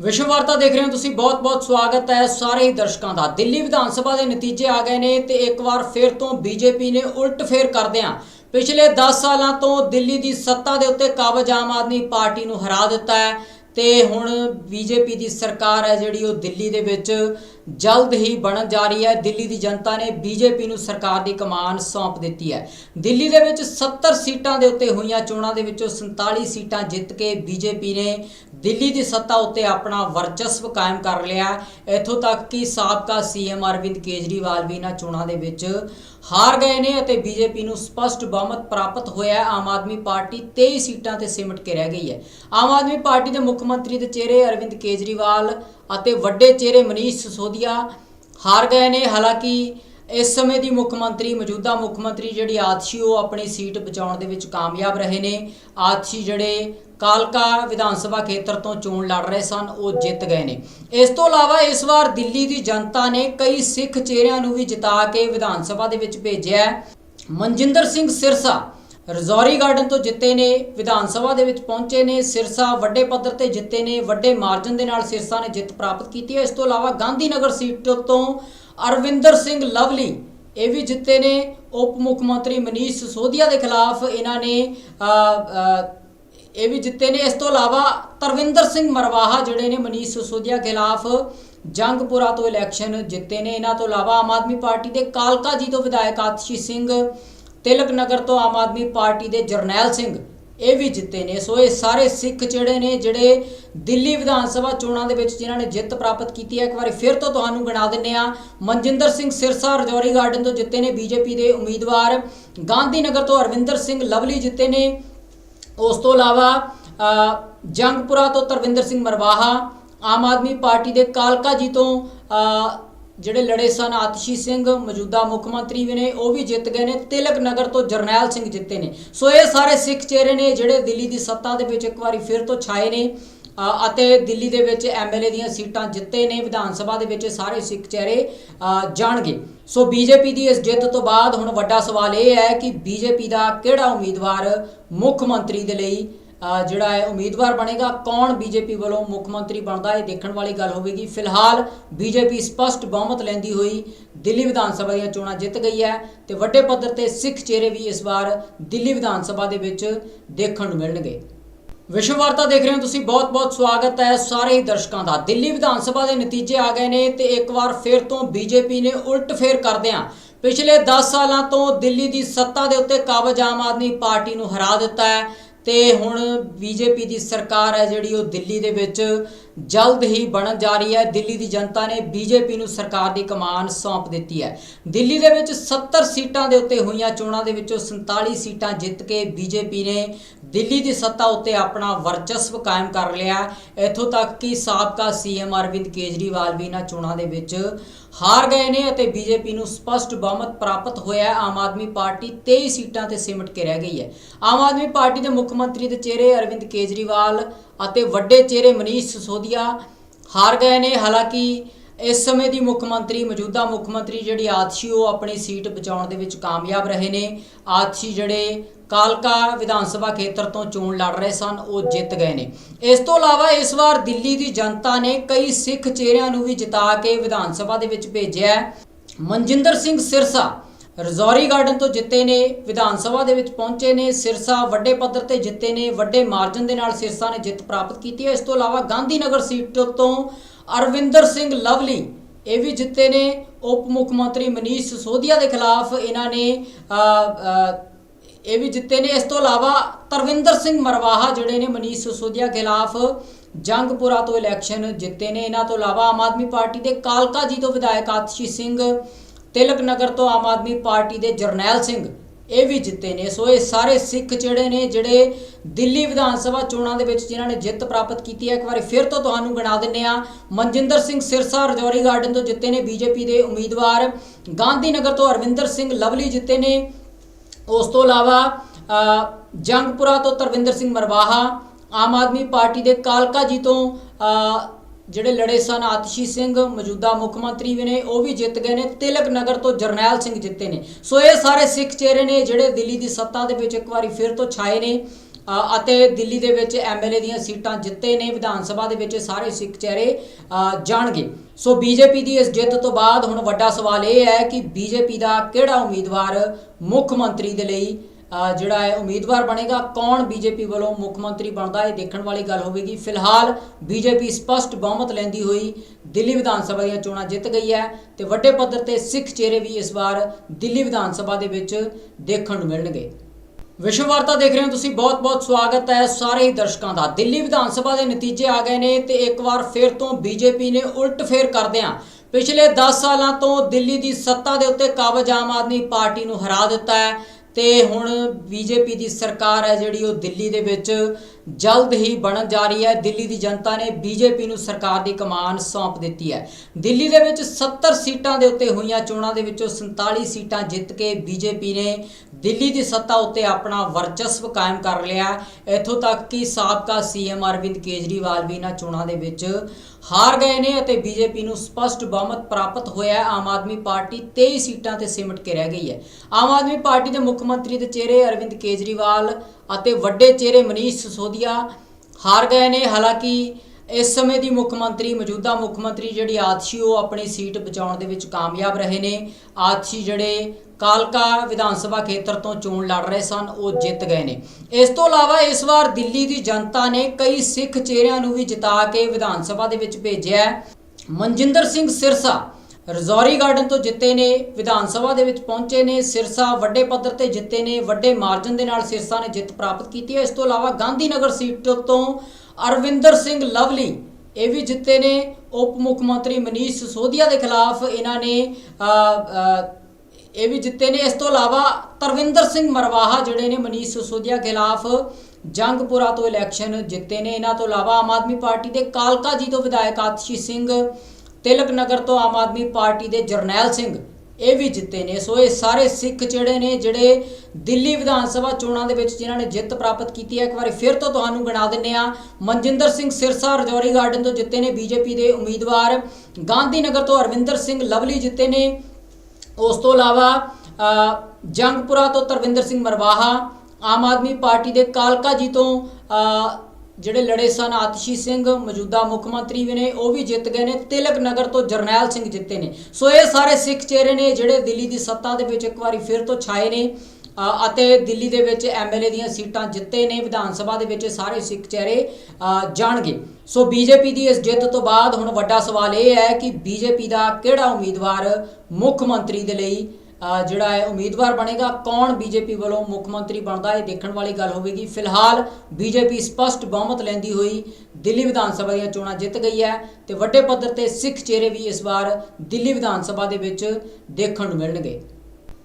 ਵਿਸ਼ਵ ਵਾਰਤਾ ਦੇਖ ਰਹੇ ਹੋ ਤੁਸੀਂ ਬਹੁਤ-ਬਹੁਤ ਸਵਾਗਤ ਹੈ ਸਾਰੇ ਹੀ ਦਰਸ਼ਕਾਂ ਦਾ। ਦਿੱਲੀ ਵਿਧਾਨ ਸਭਾ ਦੇ ਨਤੀਜੇ ਆ ਗਏ ਨੇ ਤੇ ਇੱਕ ਵਾਰ ਫਿਰ ਤੋਂ ਬੀਜੇਪੀ ਨੇ ਉਲਟ ਫੇਰ ਕਰਦਿਆਂ ਪਿਛਲੇ 10 ਸਾਲਾਂ ਤੋਂ ਦਿੱਲੀ ਦੀ ਸੱਤਾ ਦੇ ਉੱਤੇ ਕਾਬਜ ਆਮ ਆਦਮੀ ਪਾਰਟੀ ਨੂੰ ਹਰਾ ਦਿੱਤਾ ਹੈ ਤੇ ਹੁਣ ਬੀਜੇਪੀ ਦੀ ਸਰਕਾਰ ਹੈ ਜਿਹੜੀ ਉਹ ਦਿੱਲੀ ਦੇ ਵਿੱਚ ਜਲਦ ਹੀ ਬਣਨ ਜਾ ਰਹੀ ਹੈ। ਦਿੱਲੀ ਦੀ ਜਨਤਾ ਨੇ ਬੀਜੇਪੀ ਨੂੰ ਸਰਕਾਰ ਦੀ ਕਮਾਨ ਸੌਂਪ ਦਿੱਤੀ ਹੈ। ਦਿੱਲੀ ਦੇ ਵਿੱਚ 70 ਸੀਟਾਂ ਦੇ ਉੱਤੇ ਹੋਈਆਂ ਚੋਣਾਂ ਦੇ ਵਿੱਚੋਂ 47 ਸੀਟਾਂ ਜਿੱਤ ਕੇ ਬੀਜੇਪੀ ਨੇ ਦਿੱਲੀ ਦੀ ਸੱਤਾ ਉੱਤੇ ਆਪਣਾ ਵਰਚਸਵ ਕਾਇਮ ਕਰ ਲਿਆ। ਹੈ। ਇੱਥੋਂ ਤੱਕ ਕਿ ਸਾਬਕਾ ਸੀਐਮ ਅਰਵਿੰਦ ਕੇਜਰੀਵਾਲ ਵੀ ਇਹਨਾਂ ਚੋਣਾਂ ਦੇ ਵਿੱਚ ਹਾਰ ਗਏ ਨੇ ਅਤੇ ਬੀਜੇਪੀ ਨੂੰ ਸਪਸ਼ਟ ਬਹੁਮਤ ਪ੍ਰਾਪਤ ਹੋਇਆ ਆਮ ਆਦਮੀ ਪਾਰਟੀ 23 ਸੀਟਾਂ ਤੇ ਸਿਮਟ ਕੇ ਰਹਿ ਗਈ ਹੈ। ਆਮ ਆਦਮੀ ਪਾਰਟੀ ਦੇ ਮੁੱਖ ਮੰਤਰੀ ਦੇ ਚਿਹਰੇ ਅਰਵਿੰਦ ਕੇਜਰੀਵਾਲ ਅਤੇ ਵੱਡੇ ਚਿਹਰੇ ਮਨੀਸ਼ ਸਿਸੋਦੀਆ ਹਾਰ ਗਏ ਨੇ। ਹਾਲਾਂਕਿ ਇਸ ਸਮੇਂ ਦੀ ਮੁੱਖ ਮੰਤਰੀ, ਮੌਜੂਦਾ ਮੁੱਖ ਮੰਤਰੀ ਜਿਹੜੀ ਆਤਸ਼ੀ ਉਹ ਆਪਣੀ ਸੀਟ ਬਚਾਉਣ ਦੇ ਵਿੱਚ ਕਾਮਯਾਬ ਰਹੇ ਨੇ। ਆਤਸ਼ੀ ਜਿਹੜੇ ਕਾਲਕਾ ਵਿਧਾਨ ਸਭਾ ਖੇਤਰ ਤੋਂ ਚੋਣ ਲੜ ਰਹੇ ਸਨ, ਉਹ ਜਿੱਤ ਗਏ ਨੇ। ਇਸ ਤੋਂ ਇਲਾਵਾ ਇਸ ਵਾਰ ਦਿੱਲੀ ਦੀ ਜਨਤਾ ਨੇ ਕਈ ਸਿੱਖ ਚਿਹਰਿਆਂ ਨੂੰ ਵੀ ਜਿਤਾ ਕੇ ਵਿਧਾਨ ਸਭਾ ਦੇ ਵਿੱਚ ਭੇਜਿਆ ਮਨਜਿੰਦਰ ਸਿੰਘ ਸਿਰਸਾ ਰਜ਼ੌਰੀ ਗਾਰਡਨ ਤੋਂ ਜਿੱਤੇ ਨੇ, ਵਿਧਾਨ ਸਭਾ ਦੇ ਵਿੱਚ ਪਹੁੰਚੇ ਨੇ। ਸਿਰਸਾ ਵੱਡੇ ਪੱਧਰ ਤੇ ਜਿੱਤੇ ਨੇ, ਵੱਡੇ ਮਾਰਜਨ ਦੇ ਨਾਲ ਸਿਰਸਾ ਨੇ ਜਿੱਤ ਪ੍ਰਾਪਤ ਕੀਤੀ ਹੈ। ਇਸ ਤੋਂ ਇਲਾਵਾ ਗਾਂਧੀ ਨਗਰ ਸੀਟ ਤੋਂ ਅਰਵਿੰਦਰ ਸਿੰਘ ਲਵਲੀ ਇਹ ਵੀ ਜਿੱਤੇ ਨੇ। ਉਪ ਮੁੱਖ ਮੰਤਰੀ ਮਨੀਸ਼ ਸਿਸੋਦੀਆ ਦੇ ਖਿਲਾਫ ਇਹਨਾਂ ਨੇ ਇਹ ਵੀ ਜਿੱਤੇ ਨੇ। ਇਸ ਤੋਂ ਇਲਾਵਾ ਤਰਵਿੰਦਰ ਸਿੰਘ ਮਰਵਾਹਾ ਜਿਹੜੇ ਨੇ ਮਨੀਸ਼ ਸਿਸੋਦੀਆ ਖਿਲਾਫ ਜੰਗਪੁਰਾ ਤੋਂ ਇਲੈਕਸ਼ਨ ਜਿੱਤੇ ਨੇ। ਇਹਨਾਂ ਤੋਂ ਇਲਾਵਾ ਆਮ ਆਦਮੀ ਪਾਰਟੀ ਦੇ ਕਾਲਕਾ ਜੀ ਤੋਂ ਵਿਧਾਇਕ ਆਤਸ਼ੀ ਸਿੰਘ, ਤਿਲਕ ਨਗਰ ਤੋਂ ਆਮ ਆਦਮੀ ਪਾਰਟੀ ਦੇ ਜਰਨੈਲ ਸਿੰਘ ਇਹ ਵੀ ਜਿੱਤੇ ਨੇ। ਸੋ ਇਹ ਸਾਰੇ ਸਿੱਖ ਜਿਹੜੇ ਨੇ, ਜਿਹੜੇ ਦਿੱਲੀ ਵਿਧਾਨ ਸਭਾ ਚੋਣਾਂ ਦੇ ਵਿੱਚ ਜਿਨ੍ਹਾਂ ਨੇ ਜਿੱਤ ਪ੍ਰਾਪਤ ਕੀਤੀ ਹੈ, ਇੱਕ ਵਾਰੀ ਫਿਰ ਤੋਂ ਤੁਹਾਨੂੰ ਗਿਣਾ ਦਿੰਨੇ ਆ ਮਨਜਿੰਦਰ ਸਿੰਘ ਸਿਰਸਾ ਰਜੌਰੀ ਗਾਰਡਨ ਤੋਂ ਜਿੱਤੇ ਨੇ ਬੀਜੇਪੀ ਦੇ ਉਮੀਦਵਾਰ। ਗਾਂਧੀ ਨਗਰ ਤੋਂ ਅਰਵਿੰਦਰ ਸਿੰਘ ਲਵਲੀ ਜਿੱਤੇ ਨੇ। ਉਸ ਤੋਂ ਇਲਾਵਾ ਜੰਗਪੁਰਾ ਤੋਂ ਤਰਵਿੰਦਰ ਸਿੰਘ ਮਰਵਾਹਾ, ਆਮ ਆਦਮੀ ਪਾਰਟੀ ਦੇ ਕਾਲਕਾ ਜੀ ਤੋਂ ਜਿਹੜੇ ਲੜੇ ਸਨ, ਆਤਸ਼ੀ ਸਿੰਘ, ਮੌਜੂਦਾ ਮੁੱਖ ਮੰਤਰੀ ਵੀ ਨੇ, ਉਹ ਵੀ ਜਿੱਤ ਗਏ ਨੇ, ਤਿਲਕ ਨਗਰ ਤੋਂ ਜਰਨੈਲ ਸਿੰਘ ਜਿੱਤੇ ਨੇ। ਸੋ ਇਹ ਸਾਰੇ ਸਿੱਖ ਚਿਹਰੇ ਨੇ, ਜਿਹੜੇ ਦਿੱਲੀ ਦੀ ਸੱਤਾ ਦੇ ਵਿੱਚ ਇੱਕ ਵਾਰੀ ਫਿਰ ਤੋਂ ਛਾਏ ਨੇ। ਅਤੇ ਦਿੱਲੀ ਦੇ ਵਿੱਚ ਐਮਐਲਏ ਦੀਆਂ ਸੀਟਾਂ ਜਿੱਤੇ ਨੇ, ਵਿਧਾਨ ਸਭਾ ਦੇ ਵਿੱਚ ਸਾਰੇ ਸਿੱਖ ਚਿਹਰੇ ਜਾਣਗੇ। ਸੋ ਬੀਜੇਪੀ ਦੀ ਇਸ ਜਿੱਤ ਤੋਂ ਬਾਅਦ ਹੁਣ ਵੱਡਾ ਸਵਾਲ ਇਹ ਹੈ ਕਿ ਬੀਜੇਪੀ ਦਾ ਕਿਹੜਾ ਉਮੀਦਵਾਰ ਮੁੱਖ ਮੰਤਰੀ ਦੇ ਲਈ ਜਿਹੜਾ ਹੈ ਉਮੀਦਵਾਰ ਬਣੇਗਾ? ਕੌਣ ਬੀਜੇਪੀ ਵੱਲੋਂ ਮੁੱਖ ਮੰਤਰੀ ਬਣਦਾ? ਇਹ ਦੇਖਣ ਵਾਲੀ ਗੱਲ ਹੋਵੇਗੀ। ਫਿਲਹਾਲ ਬੀਜੇਪੀ ਸਪਸ਼ਟ ਬਹੁਮਤ ਲੈਂਦੀ ਹੋਈ ਦਿੱਲੀ ਵਿਧਾਨ ਸਭਾ ਦੀਆਂ ਚੋਣਾਂ ਜਿੱਤ ਗਈ ਹੈ ਤੇ ਵੱਡੇ ਪੱਧਰ ਤੇ ਸਿੱਖ ਚਿਹਰੇ ਵੀ ਇਸ ਵਾਰ ਦਿੱਲੀ ਵਿਧਾਨ ਸਭਾ ਦੇ ਵਿੱਚ ਦੇਖਣ ਨੂੰ ਮਿਲਣਗੇ। ਵਿਸ਼ਵ ਵਾਰਤਾ ਦੇਖ ਰਹੇ ਹੋ ਤੁਸੀਂ ਬਹੁਤ-ਬਹੁਤ ਸਵਾਗਤ ਹੈ ਸਾਰੇ ਹੀ ਦਰਸ਼ਕਾਂ ਦਾ। ਦਿੱਲੀ ਵਿਧਾਨ ਸਭਾ ਦੇ ਨਤੀਜੇ ਆ ਗਏ ਨੇ ਤੇ ਇੱਕ ਵਾਰ ਫਿਰ ਤੋਂ ਬੀਜੇਪੀ ਨੇ ਉਲਟ ਫੇਰ ਕਰਦਿਆਂ ਪਿਛਲੇ 10 ਸਾਲਾਂ ਤੋਂ ਦਿੱਲੀ ਦੀ ਸੱਤਾ ਦੇ ਉੱਤੇ ਕਾਬਜ ਆਮ ਆਦਮੀ ਪਾਰਟੀ ਨੂੰ ਹਰਾ ਦਿੱਤਾ ਹੈ ਤੇ ਹੁਣ ਬੀਜੇਪੀ ਦੀ ਸਰਕਾਰ ਹੈ ਜਿਹੜੀ ਉਹ ਦਿੱਲੀ ਦੇ ਵਿੱਚ ਜਲਦ ਹੀ ਬਣਨ ਜਾ ਰਹੀ ਹੈ। ਦਿੱਲੀ ਦੀ ਜਨਤਾ ਨੇ ਬੀਜੇਪੀ ਨੂੰ ਸਰਕਾਰ ਦੀ ਕਮਾਨ ਸੌਂਪ ਦਿੱਤੀ ਹੈ। ਦਿੱਲੀ ਦੇ ਵਿੱਚ 70 ਸੀਟਾਂ ਦੇ ਉੱਤੇ ਹੋਈਆਂ ਚੋਣਾਂ ਦੇ ਵਿੱਚੋਂ 47 ਸੀਟਾਂ ਜਿੱਤ ਕੇ ਬੀਜੇਪੀ ਨੇ ਦਿੱਲੀ ਦੀ ਸੱਤਾ ਉੱਤੇ ਆਪਣਾ ਵਰਚਸਵ ਕਾਇਮ ਕਰ ਲਿਆ। ਹੈ। ਇੱਥੋਂ ਤੱਕ ਕਿ ਸਾਬਕਾ ਸੀਐਮ ਅਰਵਿੰਦ ਕੇਜਰੀਵਾਲ ਵੀ ਇਹਨਾਂ ਚੋਣਾਂ ਦੇ ਵਿੱਚ ਹਾਰ ਗਏ ਨੇ ਅਤੇ ਬੀਜੇਪੀ ਨੂੰ ਸਪਸ਼ਟ ਬਹੁਮਤ ਪ੍ਰਾਪਤ ਹੋਇਆ ਆਮ ਆਦਮੀ ਪਾਰਟੀ 23 ਸੀਟਾਂ ਤੇ ਸਿਮਟ ਕੇ ਰਹਿ ਗਈ ਹੈ। ਆਮ ਆਦਮੀ ਪਾਰਟੀ ਦੇ ਮੁੱਖ ਮੰਤਰੀ ਦੇ ਚਿਹਰੇ ਅਰਵਿੰਦ ਕੇਜਰੀਵਾਲ ਅਤੇ ਵੱਡੇ ਚਿਹਰੇ ਮਨੀਸ਼ ਸਿਸੋਦੀਆ ਹਾਰ ਗਏ ਨੇ। ਹਾਲਾਂਕਿ ਇਸ ਸਮੇਂ ਦੀ ਮੁੱਖ ਮੰਤਰੀ, ਮੌਜੂਦਾ ਮੁੱਖ ਮੰਤਰੀ ਜਿਹੜੀ ਆਤਸ਼ੀ ਉਹ ਆਪਣੀ ਸੀਟ ਬਚਾਉਣ ਦੇ ਵਿੱਚ ਕਾਮਯਾਬ ਰਹੇ ਨੇ। ਆਤਸ਼ੀ ਜਿਹੜੇ ਕਾਲਕਾ ਵਿਧਾਨ ਸਭਾ ਖੇਤਰ ਤੋਂ ਚੋਣ ਲੜ ਰਹੇ ਸਨ, ਉਹ ਜਿੱਤ ਗਏ ਨੇ। ਇਸ ਤੋਂ ਇਲਾਵਾ ਇਸ ਵਾਰ ਦਿੱਲੀ ਦੀ ਜਨਤਾ ਨੇ ਕਈ ਸਿੱਖ ਚਿਹਰਿਆਂ ਨੂੰ ਵੀ ਜਿਤਾ ਕੇ ਵਿਧਾਨ ਸਭਾ ਦੇ ਵਿੱਚ ਭੇਜਿਆ ਮਨਜਿੰਦਰ ਸਿੰਘ ਸਿਰਸਾ ਰਜ਼ੌਰੀ ਗਾਰਡਨ ਤੋਂ ਜਿੱਤੇ ਨੇ, ਵਿਧਾਨ ਸਭਾ ਦੇ ਵਿੱਚ ਪਹੁੰਚੇ ਨੇ। ਸਿਰਸਾ ਵੱਡੇ ਪੱਧਰ ਤੇ ਜਿੱਤੇ ਨੇ, ਵੱਡੇ ਮਾਰਜਨ ਦੇ ਨਾਲ ਸਿਰਸਾ ਨੇ ਜਿੱਤ ਪ੍ਰਾਪਤ ਕੀਤੀ ਹੈ। ਇਸ ਤੋਂ ਇਲਾਵਾ ਗਾਂਧੀ ਨਗਰ ਸੀਟ ਤੋਂ ਅਰਵਿੰਦਰ ਸਿੰਘ ਲਵਲੀ ਇਹ ਵੀ ਜਿੱਤੇ ਨੇ। ਉਪ ਮੁੱਖ ਮੰਤਰੀ ਮਨੀਸ਼ ਸਿਸੋਦੀਆ ਦੇ ਖਿਲਾਫ ਇਹਨਾਂ ਨੇ ਇਹ ਵੀ ਜਿੱਤੇ ਨੇ। ਇਸ ਤੋਂ ਇਲਾਵਾ ਤਰਵਿੰਦਰ ਸਿੰਘ ਮਰਵਾਹਾ ਜਿਹੜੇ ਨੇ ਮਨੀਸ਼ ਸਿਸੋਦੀਆ ਖਿਲਾਫ ਜੰਗਪੁਰਾ ਤੋਂ ਇਲੈਕਸ਼ਨ ਜਿੱਤੇ ਨੇ। ਇਹਨਾਂ ਤੋਂ ਇਲਾਵਾ ਆਮ ਆਦਮੀ ਪਾਰਟੀ ਦੇ ਕਾਲਕਾ ਜੀ ਤੋਂ ਵਿਧਾਇਕ ਆਤਸ਼ੀ ਸਿੰਘ, ਤਿਲਕ ਨਗਰ ਤੋਂ ਆਮ ਆਦਮੀ ਪਾਰਟੀ ਦੇ ਜਰਨੈਲ ਸਿੰਘ ਇਹ ਵੀ ਜਿੱਤੇ ਨੇ। ਸੋ ਇਹ ਸਾਰੇ ਸਿੱਖ ਜਿਹੜੇ ਨੇ, ਜਿਹੜੇ ਦਿੱਲੀ ਵਿਧਾਨ ਸਭਾ ਚੋਣਾਂ ਦੇ ਵਿੱਚ ਜਿਨ੍ਹਾਂ ਨੇ ਜਿੱਤ ਪ੍ਰਾਪਤ ਕੀਤੀ ਹੈ, ਇੱਕ ਵਾਰੀ ਫਿਰ ਤੋਂ ਤੁਹਾਨੂੰ ਗਿਣਾ ਦਿੰਨੇ ਆ ਮਨਜਿੰਦਰ ਸਿੰਘ ਸਿਰਸਾ ਰਜੌਰੀ ਗਾਰਡਨ ਤੋਂ ਜਿੱਤੇ ਨੇ ਬੀਜੇਪੀ ਦੇ ਉਮੀਦਵਾਰ। ਗਾਂਧੀ ਨਗਰ ਤੋਂ ਅਰਵਿੰਦਰ ਸਿੰਘ ਲਵਲੀ ਜਿੱਤੇ ਨੇ। ਉਸ ਤੋਂ ਇਲਾਵਾ ਜੰਗਪੁਰਾ ਤੋਂ ਤਰਵਿੰਦਰ ਸਿੰਘ ਮਰਵਾਹਾ, ਆਮ ਆਦਮੀ ਪਾਰਟੀ ਦੇ ਕਾਲਕਾ ਜੀ ਤੋਂ ਜਿਹੜੇ ਲੜੇ ਸਨ, ਆਤਸ਼ੀ ਸਿੰਘ, ਮੌਜੂਦਾ ਮੁੱਖ ਮੰਤਰੀ ਵੀ ਨੇ, ਉਹ ਵੀ ਜਿੱਤ ਗਏ ਨੇ, ਤਿਲਕ ਨਗਰ ਤੋਂ ਜਰਨੈਲ ਸਿੰਘ ਜਿੱਤੇ ਨੇ। ਸੋ ਇਹ ਸਾਰੇ ਸਿੱਖ ਚਿਹਰੇ ਨੇ, ਜਿਹੜੇ ਦਿੱਲੀ ਦੀ ਸੱਤਾ ਦੇ ਵਿੱਚ ਇੱਕ ਵਾਰੀ ਫਿਰ ਤੋਂ ਛਾਏ ਨੇ। ਅਤੇ ਦਿੱਲੀ ਦੇ ਵਿੱਚ ਐਮਐਲਏ ਦੀਆਂ ਸੀਟਾਂ ਜਿੱਤੇ ਨੇ, ਵਿਧਾਨ ਸਭਾ ਦੇ ਵਿੱਚ ਸਾਰੇ ਸਿੱਖ ਚਿਹਰੇ ਜਾਣਗੇ। ਸੋ ਬੀਜੇਪੀ ਦੀ ਇਸ ਜਿੱਤ ਤੋਂ ਬਾਅਦ ਹੁਣ ਵੱਡਾ ਸਵਾਲ ਇਹ ਹੈ ਕਿ ਬੀਜੇਪੀ ਦਾ ਕਿਹੜਾ ਉਮੀਦਵਾਰ ਮੁੱਖ ਮੰਤਰੀ ਦੇ ਲਈ ਜਿਹੜਾ ਹੈ ਉਮੀਦਵਾਰ ਬਣੇਗਾ? ਕੌਣ ਬੀਜੇਪੀ ਵੱਲੋਂ ਮੁੱਖ ਮੰਤਰੀ ਬਣਦਾ? ਇਹ ਦੇਖਣ ਵਾਲੀ ਗੱਲ ਹੋਵੇਗੀ। ਫਿਲਹਾਲ ਬੀਜੇਪੀ ਸਪਸ਼ਟ ਬਹੁਮਤ ਲੈਂਦੀ ਹੋਈ ਦਿੱਲੀ ਵਿਧਾਨ ਸਭਾ ਦੀਆਂ ਚੋਣਾਂ ਜਿੱਤ ਗਈ ਹੈ ਤੇ ਵੱਡੇ ਪੱਧਰ ਤੇ ਸਿੱਖ ਚਿਹਰੇ ਵੀ ਇਸ ਵਾਰ ਦਿੱਲੀ ਵਿਧਾਨ ਸਭਾ ਦੇ ਵਿੱਚ ਦੇਖਣ ਨੂੰ ਮਿਲਣਗੇ। ਵਿਸ਼ਵ ਵਾਰਤਾ ਦੇਖ ਰਹੇ ਹੋ ਤੁਸੀਂ ਬਹੁਤ-ਬਹੁਤ ਸਵਾਗਤ ਹੈ ਸਾਰੇ ਹੀ ਦਰਸ਼ਕਾਂ ਦਾ। ਦਿੱਲੀ ਵਿਧਾਨ ਸਭਾ ਦੇ ਨਤੀਜੇ ਆ ਗਏ ਨੇ ਤੇ ਇੱਕ ਵਾਰ ਫਿਰ ਤੋਂ ਬੀਜੇਪੀ ਨੇ ਉਲਟ ਫੇਰ ਕਰਦਿਆਂ ਪਿਛਲੇ 10 ਸਾਲਾਂ ਤੋਂ ਦਿੱਲੀ ਦੀ ਸੱਤਾ ਦੇ ਉੱਤੇ ਕਾਬਜ ਆਮ ਆਦਮੀ ਪਾਰਟੀ ਨੂੰ ਹਰਾ ਦਿੱਤਾ ਹੈ ਤੇ ਹੁਣ ਬੀਜੇਪੀ ਦੀ ਸਰਕਾਰ ਹੈ ਜਿਹੜੀ ਉਹ ਦਿੱਲੀ ਦੇ ਵਿੱਚ ਜਲਦ ਹੀ ਬਣਨ ਜਾ ਰਹੀ ਹੈ। ਦਿੱਲੀ ਦੀ ਜਨਤਾ ਨੇ ਬੀਜੇਪੀ ਨੂੰ ਸਰਕਾਰ ਦੀ ਕਮਾਨ ਸੌਂਪ ਦਿੱਤੀ ਹੈ। ਦਿੱਲੀ ਦੇ ਵਿੱਚ 70 ਸੀਟਾਂ ਦੇ ਉੱਤੇ ਹੋਈਆਂ ਚੋਣਾਂ ਦੇ ਵਿੱਚੋਂ 47 ਸੀਟਾਂ ਜਿੱਤ ਕੇ ਬੀਜੇਪੀ ਨੇ ਦਿੱਲੀ ਦੀ ਸੱਤਾ ਉੱਤੇ ਆਪਣਾ ਵਰਚਸਵ ਕਾਇਮ ਕਰ ਲਿਆ। ਹੈ। ਇੱਥੋਂ ਤੱਕ ਕਿ ਸਾਬਕਾ ਸੀਐਮ ਅਰਵਿੰਦ ਕੇਜਰੀਵਾਲ ਵੀ ਇਹਨਾਂ ਚੋਣਾਂ ਦੇ ਵਿੱਚ ਹਾਰ ਗਏ ਨੇ ਅਤੇ ਬੀਜੇਪੀ ਨੂੰ ਸਪਸ਼ਟ ਬਹੁਮਤ ਪ੍ਰਾਪਤ ਹੋਇਆ ਆਮ ਆਦਮੀ ਪਾਰਟੀ 23 ਸੀਟਾਂ ਤੇ ਸਿਮਟ ਕੇ ਰਹਿ ਗਈ ਹੈ। ਆਮ ਆਦਮੀ ਪਾਰਟੀ ਦੇ ਮੁੱਖ ਮੰਤਰੀ ਦੇ ਚਿਹਰੇ ਅਰਵਿੰਦ ਕੇਜਰੀਵਾਲ ਅਤੇ ਵੱਡੇ ਚਿਹਰੇ ਮਨੀਸ਼ ਸਿਸੋਦੀਆ ਹਾਰ ਗਏ ਨੇ। ਹਾਲਾਂਕਿ ਇਸ ਸਮੇਂ ਦੀ ਮੁੱਖ ਮੰਤਰੀ, ਮੌਜੂਦਾ ਮੁੱਖ ਮੰਤਰੀ ਜਿਹੜੀ ਆਤਸ਼ੀ ਉਹ ਆਪਣੀ ਸੀਟ ਬਚਾਉਣ ਦੇ ਵਿੱਚ ਕਾਮਯਾਬ ਰਹੇ ਨੇ। ਆਤਸ਼ੀ ਜਿਹੜੇ ਕਾਲਕਾ ਵਿਧਾਨ ਸਭਾ ਖੇਤਰ ਤੋਂ ਚੋਣ ਲੜ ਰਹੇ ਸਨ, ਉਹ ਜਿੱਤ ਗਏ ਨੇ। ਇਸ ਤੋਂ ਇਲਾਵਾ ਇਸ ਵਾਰ ਦਿੱਲੀ ਦੀ ਜਨਤਾ ਨੇ ਕਈ ਸਿੱਖ ਚਿਹਰਿਆਂ ਨੂੰ ਵੀ ਜਿਤਾ ਕੇ ਵਿਧਾਨ ਸਭਾ ਦੇ ਵਿੱਚ ਭੇਜਿਆ ਮਨਜਿੰਦਰ ਸਿੰਘ ਸਿਰਸਾ ਰਜ਼ੌਰੀ ਗਾਰਡਨ ਤੋਂ ਜਿੱਤੇ ਨੇ, ਵਿਧਾਨ ਸਭਾ ਦੇ ਵਿੱਚ ਪਹੁੰਚੇ ਨੇ। ਸਿਰਸਾ ਵੱਡੇ ਪੱਧਰ ਤੇ ਜਿੱਤੇ ਨੇ, ਵੱਡੇ ਮਾਰਜਨ ਦੇ ਨਾਲ ਸਿਰਸਾ ਨੇ ਜਿੱਤ ਪ੍ਰਾਪਤ ਕੀਤੀ ਹੈ। ਇਸ ਤੋਂ ਇਲਾਵਾ ਗਾਂਧੀ ਨਗਰ ਸੀਟ ਤੋਂ ਅਰਵਿੰਦਰ ਸਿੰਘ ਲਵਲੀ, ਇਹ ਵੀ ਜਿੱਤੇ ਨੇ। ਉਪ ਮੁੱਖ ਮੰਤਰੀ ਮਨੀਸ਼ ਸਿਸੋਦੀਆ ਦੇ ਖਿਲਾਫ ਇਹਨਾਂ ਨੇ ਇਹ ਵੀ ਜਿੱਤੇ ਨੇ। ਇਸ ਤੋਂ ਇਲਾਵਾ ਤਰਵਿੰਦਰ ਸਿੰਘ ਮਰਵਾਹਾ ਜਿਹੜੇ ਨੇ ਮਨੀਸ਼ ਸਿਸੋਦੀਆ ਖਿਲਾਫ ਜੰਗਪੁਰਾ ਤੋਂ ਇਲੈਕਸ਼ਨ ਜਿੱਤੇ ਨੇ। ਇਹਨਾਂ ਤੋਂ ਇਲਾਵਾ ਆਮ ਆਦਮੀ ਪਾਰਟੀ ਦੇ ਕਾਲਕਾ ਜੀ ਤੋਂ ਵਿਧਾਇਕ ਆਤਸ਼ੀ ਸਿੰਘ, ਤਿਲਕ ਨਗਰ ਤੋਂ ਆਮ ਆਦਮੀ ਪਾਰਟੀ ਦੇ ਜਰਨੈਲ ਸਿੰਘ ਇਹ ਵੀ ਜਿੱਤੇ ਨੇ। ਸੋ ਇਹ ਸਾਰੇ ਸਿੱਖ ਜਿਹੜੇ ਨੇ, ਜਿਹੜੇ ਦਿੱਲੀ ਵਿਧਾਨ ਸਭਾ ਚੋਣਾਂ ਦੇ ਵਿੱਚ ਜਿਨ੍ਹਾਂ ਨੇ ਜਿੱਤ ਪ੍ਰਾਪਤ ਕੀਤੀ ਹੈ, ਇੱਕ ਵਾਰੀ ਫਿਰ ਤੋਂ ਤੁਹਾਨੂੰ ਗਿਣਾ ਦਿੰਨੇ ਆ ਮਨਜਿੰਦਰ ਸਿੰਘ ਸਿਰਸਾ ਰਜੌਰੀ ਗਾਰਡਨ ਤੋਂ ਜਿੱਤੇ ਨੇ ਬੀਜੇਪੀ ਦੇ ਉਮੀਦਵਾਰ। ਗਾਂਧੀ ਨਗਰ ਤੋਂ ਅਰਵਿੰਦਰ ਸਿੰਘ ਲਵਲੀ ਜਿੱਤੇ ਨੇ। ਉਸ ਤੋਂ ਇਲਾਵਾ ਜੰਗਪੁਰਾ ਤੋਂ ਤਰਵਿੰਦਰ ਸਿੰਘ ਮਰਵਾਹਾ। ਆਮ ਆਦਮੀ ਪਾਰਟੀ ਦੇ ਕਾਲਕਾ ਜੀ ਤੋਂ ਜਿਹੜੇ ਲੜੇ ਸਨ, ਆਤਸ਼ੀ ਸਿੰਘ, ਮੌਜੂਦਾ ਮੁੱਖ ਮੰਤਰੀ ਵੀ ਨੇ, ਉਹ ਵੀ ਜਿੱਤ ਗਏ ਨੇ, ਤਿਲਕ ਨਗਰ ਤੋਂ ਜਰਨੈਲ ਸਿੰਘ ਜਿੱਤੇ ਨੇ। ਸੋ ਇਹ ਸਾਰੇ ਸਿੱਖ ਚਿਹਰੇ ਨੇ ਜਿਹੜੇ ਦਿੱਲੀ ਦੀ ਸੱਤਾ ਦੇ ਵਿੱਚ ਇੱਕ ਵਾਰੀ ਫਿਰ ਤੋਂ ਛਾਏ ਨੇ ਅਤੇ ਦਿੱਲੀ ਦੇ ਵਿੱਚ ਐਮਐਲਏ ਦੀਆਂ ਸੀਟਾਂ ਜਿੱਤੇ ਨੇ, ਵਿਧਾਨ ਸਭਾ ਦੇ ਵਿੱਚ ਸਾਰੇ ਸਿੱਖ ਚਿਹਰੇ ਜਾਣਗੇ। ਸੋ ਬੀਜੇਪੀ ਦੀ ਇਸ ਜਿੱਤ ਤੋਂ ਬਾਅਦ ਹੁਣ ਵੱਡਾ ਸਵਾਲ ਇਹ ਹੈ ਕਿ ਬੀਜੇਪੀ ਦਾ ਕਿਹੜਾ ਉਮੀਦਵਾਰ ਮੁੱਖ ਮੰਤਰੀ ਦੇ ਲਈ ਜਿਹੜਾ ਹੈ ਉਮੀਦਵਾਰ ਬਣੇਗਾ, ਕੌਣ ਬੀਜੇਪੀ ਵੱਲੋਂ ਮੁੱਖ ਮੰਤਰੀ ਬਣਦਾ ਇਹ ਦੇਖਣ ਵਾਲੀ ਗੱਲ ਹੋਵੇਗੀ। ਫਿਲਹਾਲ ਬੀਜੇਪੀ ਸਪਸ਼ਟ ਬਹੁਮਤ ਲੈਂਦੀ ਹੋਈ ਦਿੱਲੀ ਵਿਧਾਨ ਸਭਾ ਦੀਆਂ ਚੋਣਾਂ ਜਿੱਤ ਗਈ ਹੈ ਤੇ ਵੱਡੇ ਪੱਧਰ ਤੇ ਸਿੱਖ ਚਿਹਰੇ ਵੀ ਇਸ ਵਾਰ ਦਿੱਲੀ ਵਿਧਾਨ ਸਭਾ ਦੇ ਵਿੱਚ ਦੇਖਣ ਨੂੰ ਮਿਲਣਗੇ।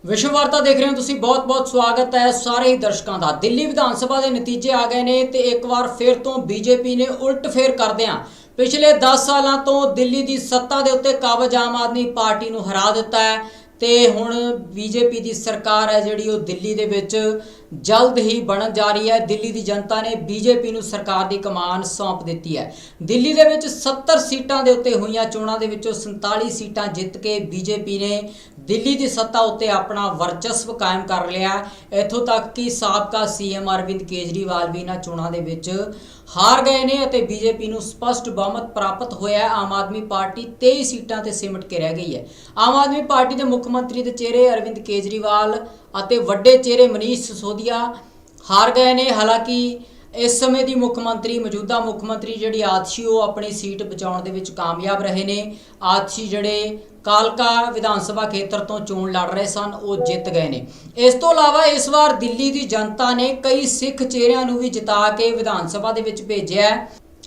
ਵਿਸ਼ਵ ਵਾਰਤਾ ਦੇਖ ਰਹੇ ਹੋ ਤੁਸੀਂ, ਬਹੁਤ-ਬਹੁਤ ਸਵਾਗਤ ਹੈ ਸਾਰੇ ਹੀ ਦਰਸ਼ਕਾਂ ਦਾ। ਦਿੱਲੀ ਵਿਧਾਨ ਸਭਾ ਦੇ ਨਤੀਜੇ ਆ ਗਏ ਨੇ ਤੇ ਇੱਕ ਵਾਰ ਫਿਰ ਤੋਂ ਬੀਜੇਪੀ ਨੇ ਉਲਟ ਫੇਰ ਕਰਦਿਆਂ ਪਿਛਲੇ 10 ਸਾਲਾਂ ਤੋਂ ਦਿੱਲੀ ਦੀ ਸੱਤਾ ਦੇ ਉੱਤੇ ਕਾਬਜ ਆਮ ਆਦਮੀ ਪਾਰਟੀ ਨੂੰ ਹਰਾ ਦਿੱਤਾ ਹੈ। ਤੇ ਹੁਣ ਬੀਜੇਪੀ ਦੀ ਸਰਕਾਰ ਹੈ ਜਿਹੜੀ, ਉਹ ਦਿੱਲੀ ਦੇ ਵਿੱਚ ਜਲਦ ਹੀ ਬਣਨ ਜਾ ਰਹੀ ਹੈ। ਦਿੱਲੀ ਦੀ ਜਨਤਾ ਨੇ ਬੀਜੇਪੀ ਨੂੰ ਸਰਕਾਰ ਦੀ ਕਮਾਨ ਸੌਂਪ ਦਿੱਤੀ ਹੈ। ਦਿੱਲੀ ਦੇ ਵਿੱਚ 70 ਸੀਟਾਂ ਦੇ ਉੱਤੇ ਹੋਈਆਂ ਚੋਣਾਂ ਦੇ ਵਿੱਚੋਂ 47 ਸੀਟਾਂ ਜਿੱਤ ਕੇ ਬੀਜੇਪੀ ਨੇ ਦਿੱਲੀ ਦੀ ਸੱਤਾ ਉੱਤੇ ਆਪਣਾ ਵਰਚਸਵ ਕਾਇਮ ਕਰ ਲਿਆ। ਇੱਥੋਂ ਤੱਕ ਕਿ ਸਾਬਕਾ ਸੀਐਮ ਅਰਵਿੰਦ ਕੇਜਰੀਵਾਲ ਵੀ ਇਹਨਾਂ ਚੋਣਾਂ ਦੇ ਵਿੱਚ ਹਾਰ ਗਏ ਨੇ ਅਤੇ ਬੀਜੇਪੀ ਨੂੰ ਸਪਸ਼ਟ ਬਹੁਮਤ ਪ੍ਰਾਪਤ ਹੋਇਆ ਹੈ। ਆਮ ਆਦਮੀ ਪਾਰਟੀ 23 ਸੀਟਾਂ ਤੇ ਸਿਮਟ ਕੇ ਰਹਿ ਗਈ ਹੈ। ਆਮ ਆਦਮੀ ਪਾਰਟੀ ਦੇ ਮੁੱਖ ਮੰਤਰੀ ਦੇ ਚਿਹਰੇ ਅਰਵਿੰਦ ਕੇਜਰੀਵਾਲ ਅਤੇ ਵੱਡੇ ਚਿਹਰੇ ਮਨੀਸ਼ ਸਿਸੋਦੀਆ ਹਾਰ ਗਏ ਨੇ। ਹਾਲਾਂਕਿ ਇਸ ਸਮੇਂ ਦੀ ਮੁੱਖ ਮੰਤਰੀ, ਮੌਜੂਦਾ ਮੁੱਖ ਮੰਤਰੀ ਜਿਹੜੀ ਆਤਸ਼ੀ ਉਹ ਆਪਣੀ ਸੀਟ ਬਚਾਉਣ ਦੇ ਵਿੱਚ ਕਾਮਯਾਬ ਰਹੇ ਨੇ। ਆਤਸ਼ੀ ਜਿਹੜੇ ਕਾਲਕਾ ਵਿਧਾਨ ਸਭਾ ਖੇਤਰ ਤੋਂ ਚੋਣ ਲੜ ਰਹੇ ਸਨ, ਉਹ ਜਿੱਤ ਗਏ ਨੇ। ਇਸ ਤੋਂ ਇਲਾਵਾ ਇਸ ਵਾਰ ਦਿੱਲੀ ਦੀ ਜਨਤਾ ਨੇ ਕਈ ਸਿੱਖ ਚਿਹਰਿਆਂ ਨੂੰ ਵੀ ਜਿਤਾ ਕੇ ਵਿਧਾਨ ਸਭਾ ਦੇ ਵਿੱਚ ਭੇਜਿਆ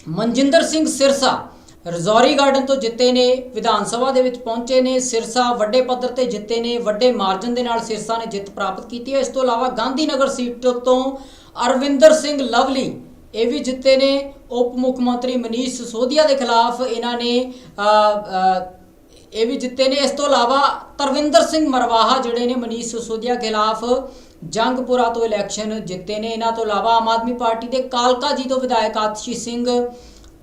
ਮਨਜਿੰਦਰ ਸਿੰਘ ਸਿਰਸਾ ਰਜ਼ੌਰੀ ਗਾਰਡਨ ਤੋਂ ਜਿੱਤੇ ਨੇ, ਵਿਧਾਨ ਸਭਾ ਦੇ ਵਿੱਚ ਪਹੁੰਚੇ ਨੇ। ਸਿਰਸਾ ਵੱਡੇ ਪੱਧਰ ਤੇ ਜਿੱਤੇ ਨੇ, ਵੱਡੇ ਮਾਰਜਨ ਦੇ ਨਾਲ ਸਿਰਸਾ ਨੇ ਜਿੱਤ ਪ੍ਰਾਪਤ ਕੀਤੀ ਹੈ। ਇਸ ਤੋਂ ਇਲਾਵਾ ਗਾਂਧੀ ਨਗਰ ਸੀਟ ਤੋਂ ਅਰਵਿੰਦਰ ਸਿੰਘ ਲਵਲੀ, ਇਹ ਵੀ ਜਿੱਤੇ ਨੇ। ਉਪ ਮੁੱਖ ਮੰਤਰੀ ਮਨੀਸ਼ ਸਿਸੋਦੀਆ ਦੇ ਖਿਲਾਫ ਇਹਨਾਂ ਨੇ ਇਹ ਵੀ ਜਿੱਤੇ ਨੇ। ਇਸ ਤੋਂ ਇਲਾਵਾ ਤਰਵਿੰਦਰ ਸਿੰਘ ਮਰਵਾਹਾ ਜਿਹੜੇ ਨੇ ਮਨੀਸ਼ ਸਿਸੋਦੀਆ ਖਿਲਾਫ ਜੰਗਪੁਰਾ ਤੋਂ ਇਲੈਕਸ਼ਨ ਜਿੱਤੇ ਨੇ। ਇਹਨਾਂ ਤੋਂ ਇਲਾਵਾ ਆਮ ਆਦਮੀ ਪਾਰਟੀ ਦੇ ਕਾਲਕਾ ਜੀ ਤੋਂ ਵਿਧਾਇਕ ਆਤਸ਼ੀ ਸਿੰਘ,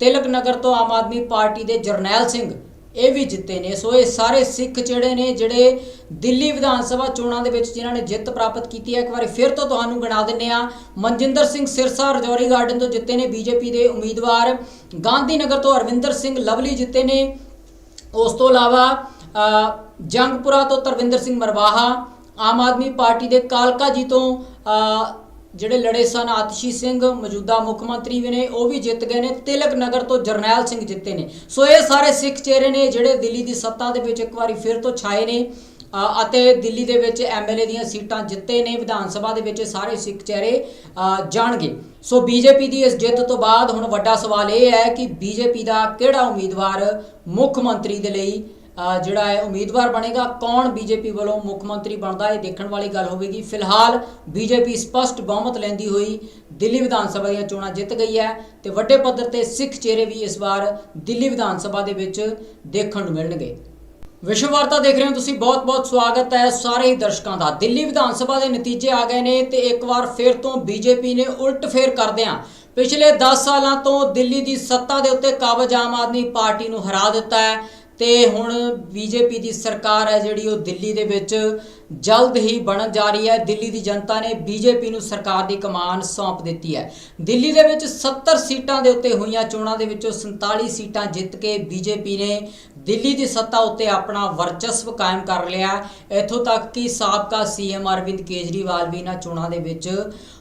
ਤਿਲਕ ਨਗਰ ਤੋਂ ਆਮ ਆਦਮੀ ਪਾਰਟੀ ਦੇ ਜਰਨੈਲ ਸਿੰਘ ਇਹ ਵੀ ਜਿੱਤੇ ਨੇ। ਸੋ ਇਹ ਸਾਰੇ ਸਿੱਖ ਜਿਹੜੇ ਨੇ, ਜਿਹੜੇ ਦਿੱਲੀ ਵਿਧਾਨ ਸਭਾ ਚੋਣਾਂ ਦੇ ਵਿੱਚ ਜਿਨ੍ਹਾਂ ਨੇ ਜਿੱਤ ਪ੍ਰਾਪਤ ਕੀਤੀ ਹੈ, ਇੱਕ ਵਾਰੀ ਫਿਰ ਤੋਂ ਤੁਹਾਨੂੰ ਗਿਣਾ ਦਿੰਨੇ ਆ ਮਨਜਿੰਦਰ ਸਿੰਘ ਸਿਰਸਾ ਰਜੌਰੀ ਗਾਰਡਨ ਤੋਂ ਜਿੱਤੇ ਨੇ ਬੀਜੇਪੀ ਦੇ ਉਮੀਦਵਾਰ। ਗਾਂਧੀ ਨਗਰ ਤੋਂ ਅਰਵਿੰਦਰ ਸਿੰਘ ਲਵਲੀ ਜਿੱਤੇ ਨੇ। ਉਸ ਤੋਂ ਇਲਾਵਾ ਜੰਗਪੁਰਾ ਤੋਂ ਤਰਵਿੰਦਰ ਸਿੰਘ ਮਰਵਾਹਾ। ਆਮ ਆਦਮੀ ਪਾਰਟੀ ਦੇ ਕਾਲਕਾ ਜੀ ਤੋਂ ਜਿਹੜੇ ਲੜੇ ਸਨ, ਆਤਸ਼ੀ ਸਿੰਘ, ਮੌਜੂਦਾ ਮੁੱਖ ਮੰਤਰੀ ਵੀ ਨੇ, ਉਹ ਵੀ ਜਿੱਤ ਗਏ ਨੇ, ਤਿਲਕ ਨਗਰ ਤੋਂ ਜਰਨੈਲ ਸਿੰਘ ਜਿੱਤੇ ਨੇ। ਸੋ ਇਹ ਸਾਰੇ ਸਿੱਖ ਚਿਹਰੇ ਨੇ ਜਿਹੜੇ ਦਿੱਲੀ ਦੀ ਸੱਤਾ ਦੇ ਵਿੱਚ ਇੱਕ ਵਾਰੀ ਫਿਰ ਤੋਂ ਛਾਏ ਨੇ ਅਤੇ ਦਿੱਲੀ ਦੇ ਵਿੱਚ ਐਮਐਲਏ ਦੀਆਂ ਸੀਟਾਂ ਜਿੱਤੇ ਨੇ, ਵਿਧਾਨ ਸਭਾ ਦੇ ਵਿੱਚ ਸਾਰੇ ਸਿੱਖ ਚਿਹਰੇ ਜਾਣਗੇ। ਸੋ ਬੀਜੇਪੀ ਦੀ ਇਸ ਜਿੱਤ ਤੋਂ ਬਾਅਦ ਹੁਣ ਵੱਡਾ ਸਵਾਲ ਇਹ ਹੈ ਕਿ ਬੀਜੇਪੀ ਦਾ ਕਿਹੜਾ ਉਮੀਦਵਾਰ ਮੁੱਖ ਮੰਤਰੀ ਦੇ ਲਈ ਜਿਹੜਾ ਹੈ ਉਮੀਦਵਾਰ ਬਣੇਗਾ, ਕੌਣ ਬੀਜੇਪੀ ਵੱਲੋਂ ਮੁੱਖ ਮੰਤਰੀ ਬਣਦਾ ਇਹ ਦੇਖਣ ਵਾਲੀ ਗੱਲ ਹੋਵੇਗੀ। ਫਿਲਹਾਲ ਬੀਜੇਪੀ ਸਪਸ਼ਟ ਬਹੁਮਤ ਲੈਂਦੀ ਹੋਈ ਦਿੱਲੀ ਵਿਧਾਨ ਸਭਾ ਦੀਆਂ ਚੋਣਾਂ ਜਿੱਤ ਗਈ ਹੈ ਤੇ ਵੱਡੇ ਪੱਧਰ ਤੇ ਸਿੱਖ ਚਿਹਰੇ ਵੀ ਇਸ ਵਾਰ ਦਿੱਲੀ ਵਿਧਾਨ ਸਭਾ ਦੇ ਵਿੱਚ ਦੇਖਣ ਨੂੰ ਮਿਲਣਗੇ। ਵਿਸ਼ਵ ਵਾਰਤਾ ਦੇਖ ਰਹੇ ਹੋ ਤੁਸੀਂ, ਬਹੁਤ-ਬਹੁਤ ਸਵਾਗਤ ਹੈ ਸਾਰੇ ਹੀ ਦਰਸ਼ਕਾਂ ਦਾ। ਦਿੱਲੀ ਵਿਧਾਨ ਸਭਾ ਦੇ ਨਤੀਜੇ ਆ ਗਏ ਨੇ ਤੇ ਇੱਕ ਵਾਰ ਫਿਰ ਤੋਂ ਬੀਜੇਪੀ ਨੇ ਉਲਟ ਫੇਰ ਕਰਦਿਆਂ ਪਿਛਲੇ 10 ਸਾਲਾਂ ਤੋਂ ਦਿੱਲੀ ਦੀ ਸੱਤਾ ਦੇ ਉੱਤੇ ਕਾਬਜ ਆਮ ਆਦਮੀ ਪਾਰਟੀ ਨੂੰ ਹਰਾ ਦਿੱਤਾ ਹੈ। ਤੇ ਹੁਣ ਬੀਜੇਪੀ ਦੀ ਸਰਕਾਰ ਹੈ ਜਿਹੜੀ, ਉਹ ਦਿੱਲੀ ਦੇ ਵਿੱਚ ਜਲਦ ਹੀ ਬਣਨ ਜਾ ਰਹੀ ਹੈ। ਦਿੱਲੀ ਦੀ ਜਨਤਾ ਨੇ ਬੀਜੇਪੀ ਨੂੰ ਸਰਕਾਰ ਦੀ ਕਮਾਨ ਸੌਂਪ ਦਿੱਤੀ ਹੈ। ਦਿੱਲੀ ਦੇ ਵਿੱਚ 70 ਸੀਟਾਂ ਦੇ ਉੱਤੇ ਹੋਈਆਂ ਚੋਣਾਂ ਦੇ ਵਿੱਚੋਂ 47 ਸੀਟਾਂ ਜਿੱਤ ਕੇ ਬੀਜੇਪੀ ਨੇ ਦਿੱਲੀ ਦੀ ਸੱਤਾ ਉੱਤੇ ਆਪਣਾ ਵਰਚਸਵ ਕਾਇਮ ਕਰ ਲਿਆ। ਇੱਥੋਂ ਤੱਕ ਕਿ ਸਾਬਕਾ ਸੀਐਮ ਅਰਵਿੰਦ ਕੇਜਰੀਵਾਲ ਵੀ ਇਹਨਾਂ ਚੋਣਾਂ ਦੇ ਵਿੱਚ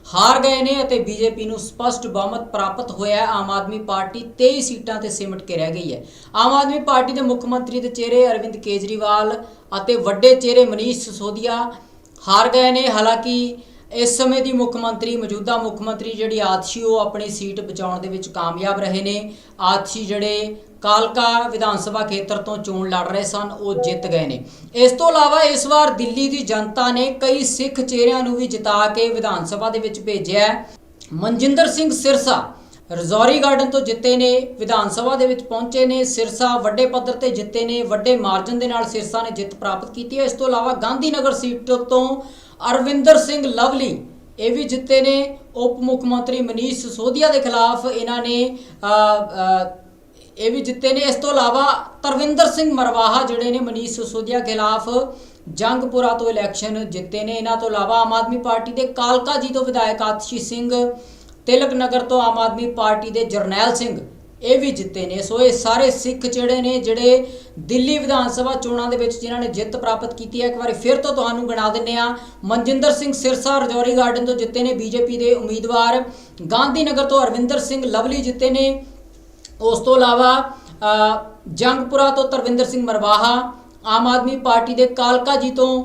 ਹਾਰ ਗਏ ਨੇ ਅਤੇ ਬੀਜੇਪੀ ਨੂੰ ਸਪਸ਼ਟ ਬਹੁਮਤ ਪ੍ਰਾਪਤ ਹੋਇਆ ਹੈ। ਆਮ ਆਦਮੀ ਪਾਰਟੀ 23 ਸੀਟਾਂ ਤੇ ਸਿਮਟ ਕੇ ਰਹਿ ਗਈ ਹੈ। ਆਮ ਆਦਮੀ ਪਾਰਟੀ ਦੇ ਮੁੱਖ ਮੰਤਰੀ ਦੇ ਚਿਹਰੇ ਅਰਵਿੰਦ ਕੇਜਰੀਵਾਲ ਅਤੇ ਵੱਡੇ ਚਿਹਰੇ ਮਨੀਸ਼ ਸਿਸੋਦੀਆ ਹਾਰ ਗਏ ਨੇ। ਹਾਲਾਂਕਿ ਇਸ ਸਮੇਂ ਦੀ ਮੁੱਖ ਮੰਤਰੀ, ਮੌਜੂਦਾ ਮੁੱਖ ਮੰਤਰੀ ਜਿਹੜੀ ਆਤਸ਼ੀ, ਉਹ ਆਪਣੀ ਸੀਟ ਬਚਾਉਣ ਦੇ ਵਿੱਚ ਕਾਮਯਾਬ ਰਹੇ ਨੇ। ਆਤਸ਼ੀ ਜਿਹੜੇ ਕਾਲਕਾ ਵਿਧਾਨ ਸਭਾ ਖੇਤਰ ਤੋਂ ਚੋਣ ਲੜ ਰਹੇ ਸਨ, ਉਹ ਜਿੱਤ ਗਏ ਨੇ। ਇਸ ਤੋਂ ਇਲਾਵਾ ਇਸ ਵਾਰ ਦਿੱਲੀ ਦੀ ਜਨਤਾ ਨੇ ਕਈ ਸਿੱਖ ਚਿਹਰਿਆਂ ਨੂੰ ਵੀ ਜਿਤਾ ਕੇ ਵਿਧਾਨ ਸਭਾ ਦੇ ਵਿੱਚ ਭੇਜਿਆ ਮਨਜਿੰਦਰ ਸਿੰਘ ਸਿਰਸਾ ਰਜ਼ੌਰੀ ਗਾਰਡਨ ਤੋਂ ਜਿੱਤੇ ਨੇ, ਵਿਧਾਨ ਸਭਾ ਦੇ ਵਿੱਚ ਪਹੁੰਚੇ ਨੇ। ਸਿਰਸਾ ਵੱਡੇ ਪੱਧਰ ਤੇ ਜਿੱਤੇ ਨੇ, ਵੱਡੇ ਮਾਰਜਨ ਦੇ ਨਾਲ ਸਿਰਸਾ ਨੇ ਜਿੱਤ ਪ੍ਰਾਪਤ ਕੀਤੀ ਹੈ। ਇਸ ਤੋਂ ਇਲਾਵਾ ਗਾਂਧੀ ਨਗਰ ਸੀਟ ਤੋਂ ਅਰਵਿੰਦਰ ਸਿੰਘ ਲਵਲੀ, ਇਹ ਵੀ ਜਿੱਤੇ ਨੇ। ਉਪ ਮੁੱਖ ਮੰਤਰੀ ਮਨੀਸ਼ ਸਿਸੋਦੀਆ ਦੇ ਖਿਲਾਫ ਇਹਨਾਂ ਨੇ ਇਹ ਵੀ ਜਿੱਤੇ ਨੇ। ਇਸ ਤੋਂ ਇਲਾਵਾ ਤਰਵਿੰਦਰ ਸਿੰਘ ਮਰਵਾਹਾ ਜਿਹੜੇ ਨੇ ਮਨੀਸ਼ ਸਿਸੋਦੀਆ ਖਿਲਾਫ ਜੰਗਪੁਰਾ ਤੋਂ ਇਲੈਕਸ਼ਨ ਜਿੱਤੇ ਨੇ। ਇਹਨਾਂ ਤੋਂ ਇਲਾਵਾ ਆਮ ਆਦਮੀ ਪਾਰਟੀ ਦੇ ਕਾਲਕਾ ਜੀ ਤੋਂ ਵਿਧਾਇਕ ਆਤਸ਼ੀ ਸਿੰਘ, ਤਿਲਕ ਨਗਰ ਤੋਂ ਆਮ ਆਦਮੀ ਪਾਰਟੀ ਦੇ ਜਰਨੈਲ ਸਿੰਘ। ਇਹ ਵੀ ਜਿੱਤੇ ਨੇ। ਸੋ ਇਹ ਸਾਰੇ ਸਿੱਖ ਜਿਹੜੇ ਨੇ, ਜਿਹੜੇ ਦਿੱਲੀ ਵਿਧਾਨ ਸਭਾ ਚੋਣਾਂ ਦੇ ਵਿੱਚ ਜਿਨ੍ਹਾਂ ਨੇ ਜਿੱਤ ਪ੍ਰਾਪਤ ਕੀਤੀ ਹੈ, ਇੱਕ ਵਾਰੀ ਫਿਰ ਤੋਂ ਤੁਹਾਨੂੰ ਗਿਣਾ ਦਿੰਨੇ ਆ ਮਨਜਿੰਦਰ ਸਿੰਘ ਸਿਰਸਾ ਰਜੌਰੀ ਗਾਰਡਨ ਤੋਂ ਜਿੱਤੇ ਨੇ ਬੀਜੇਪੀ ਦੇ ਉਮੀਦਵਾਰ। ਗਾਂਧੀ ਨਗਰ ਤੋਂ ਅਰਵਿੰਦਰ ਸਿੰਘ ਲਵਲੀ ਜਿੱਤੇ ਨੇ। ਉਸ ਤੋਂ ਇਲਾਵਾ ਜੰਗਪੁਰਾ ਤੋਂ ਤਰਵਿੰਦਰ ਸਿੰਘ ਮਰਵਾਹਾ। ਆਮ ਆਦਮੀ ਪਾਰਟੀ ਦੇ ਕਾਲਕਾ ਜੀ ਤੋਂ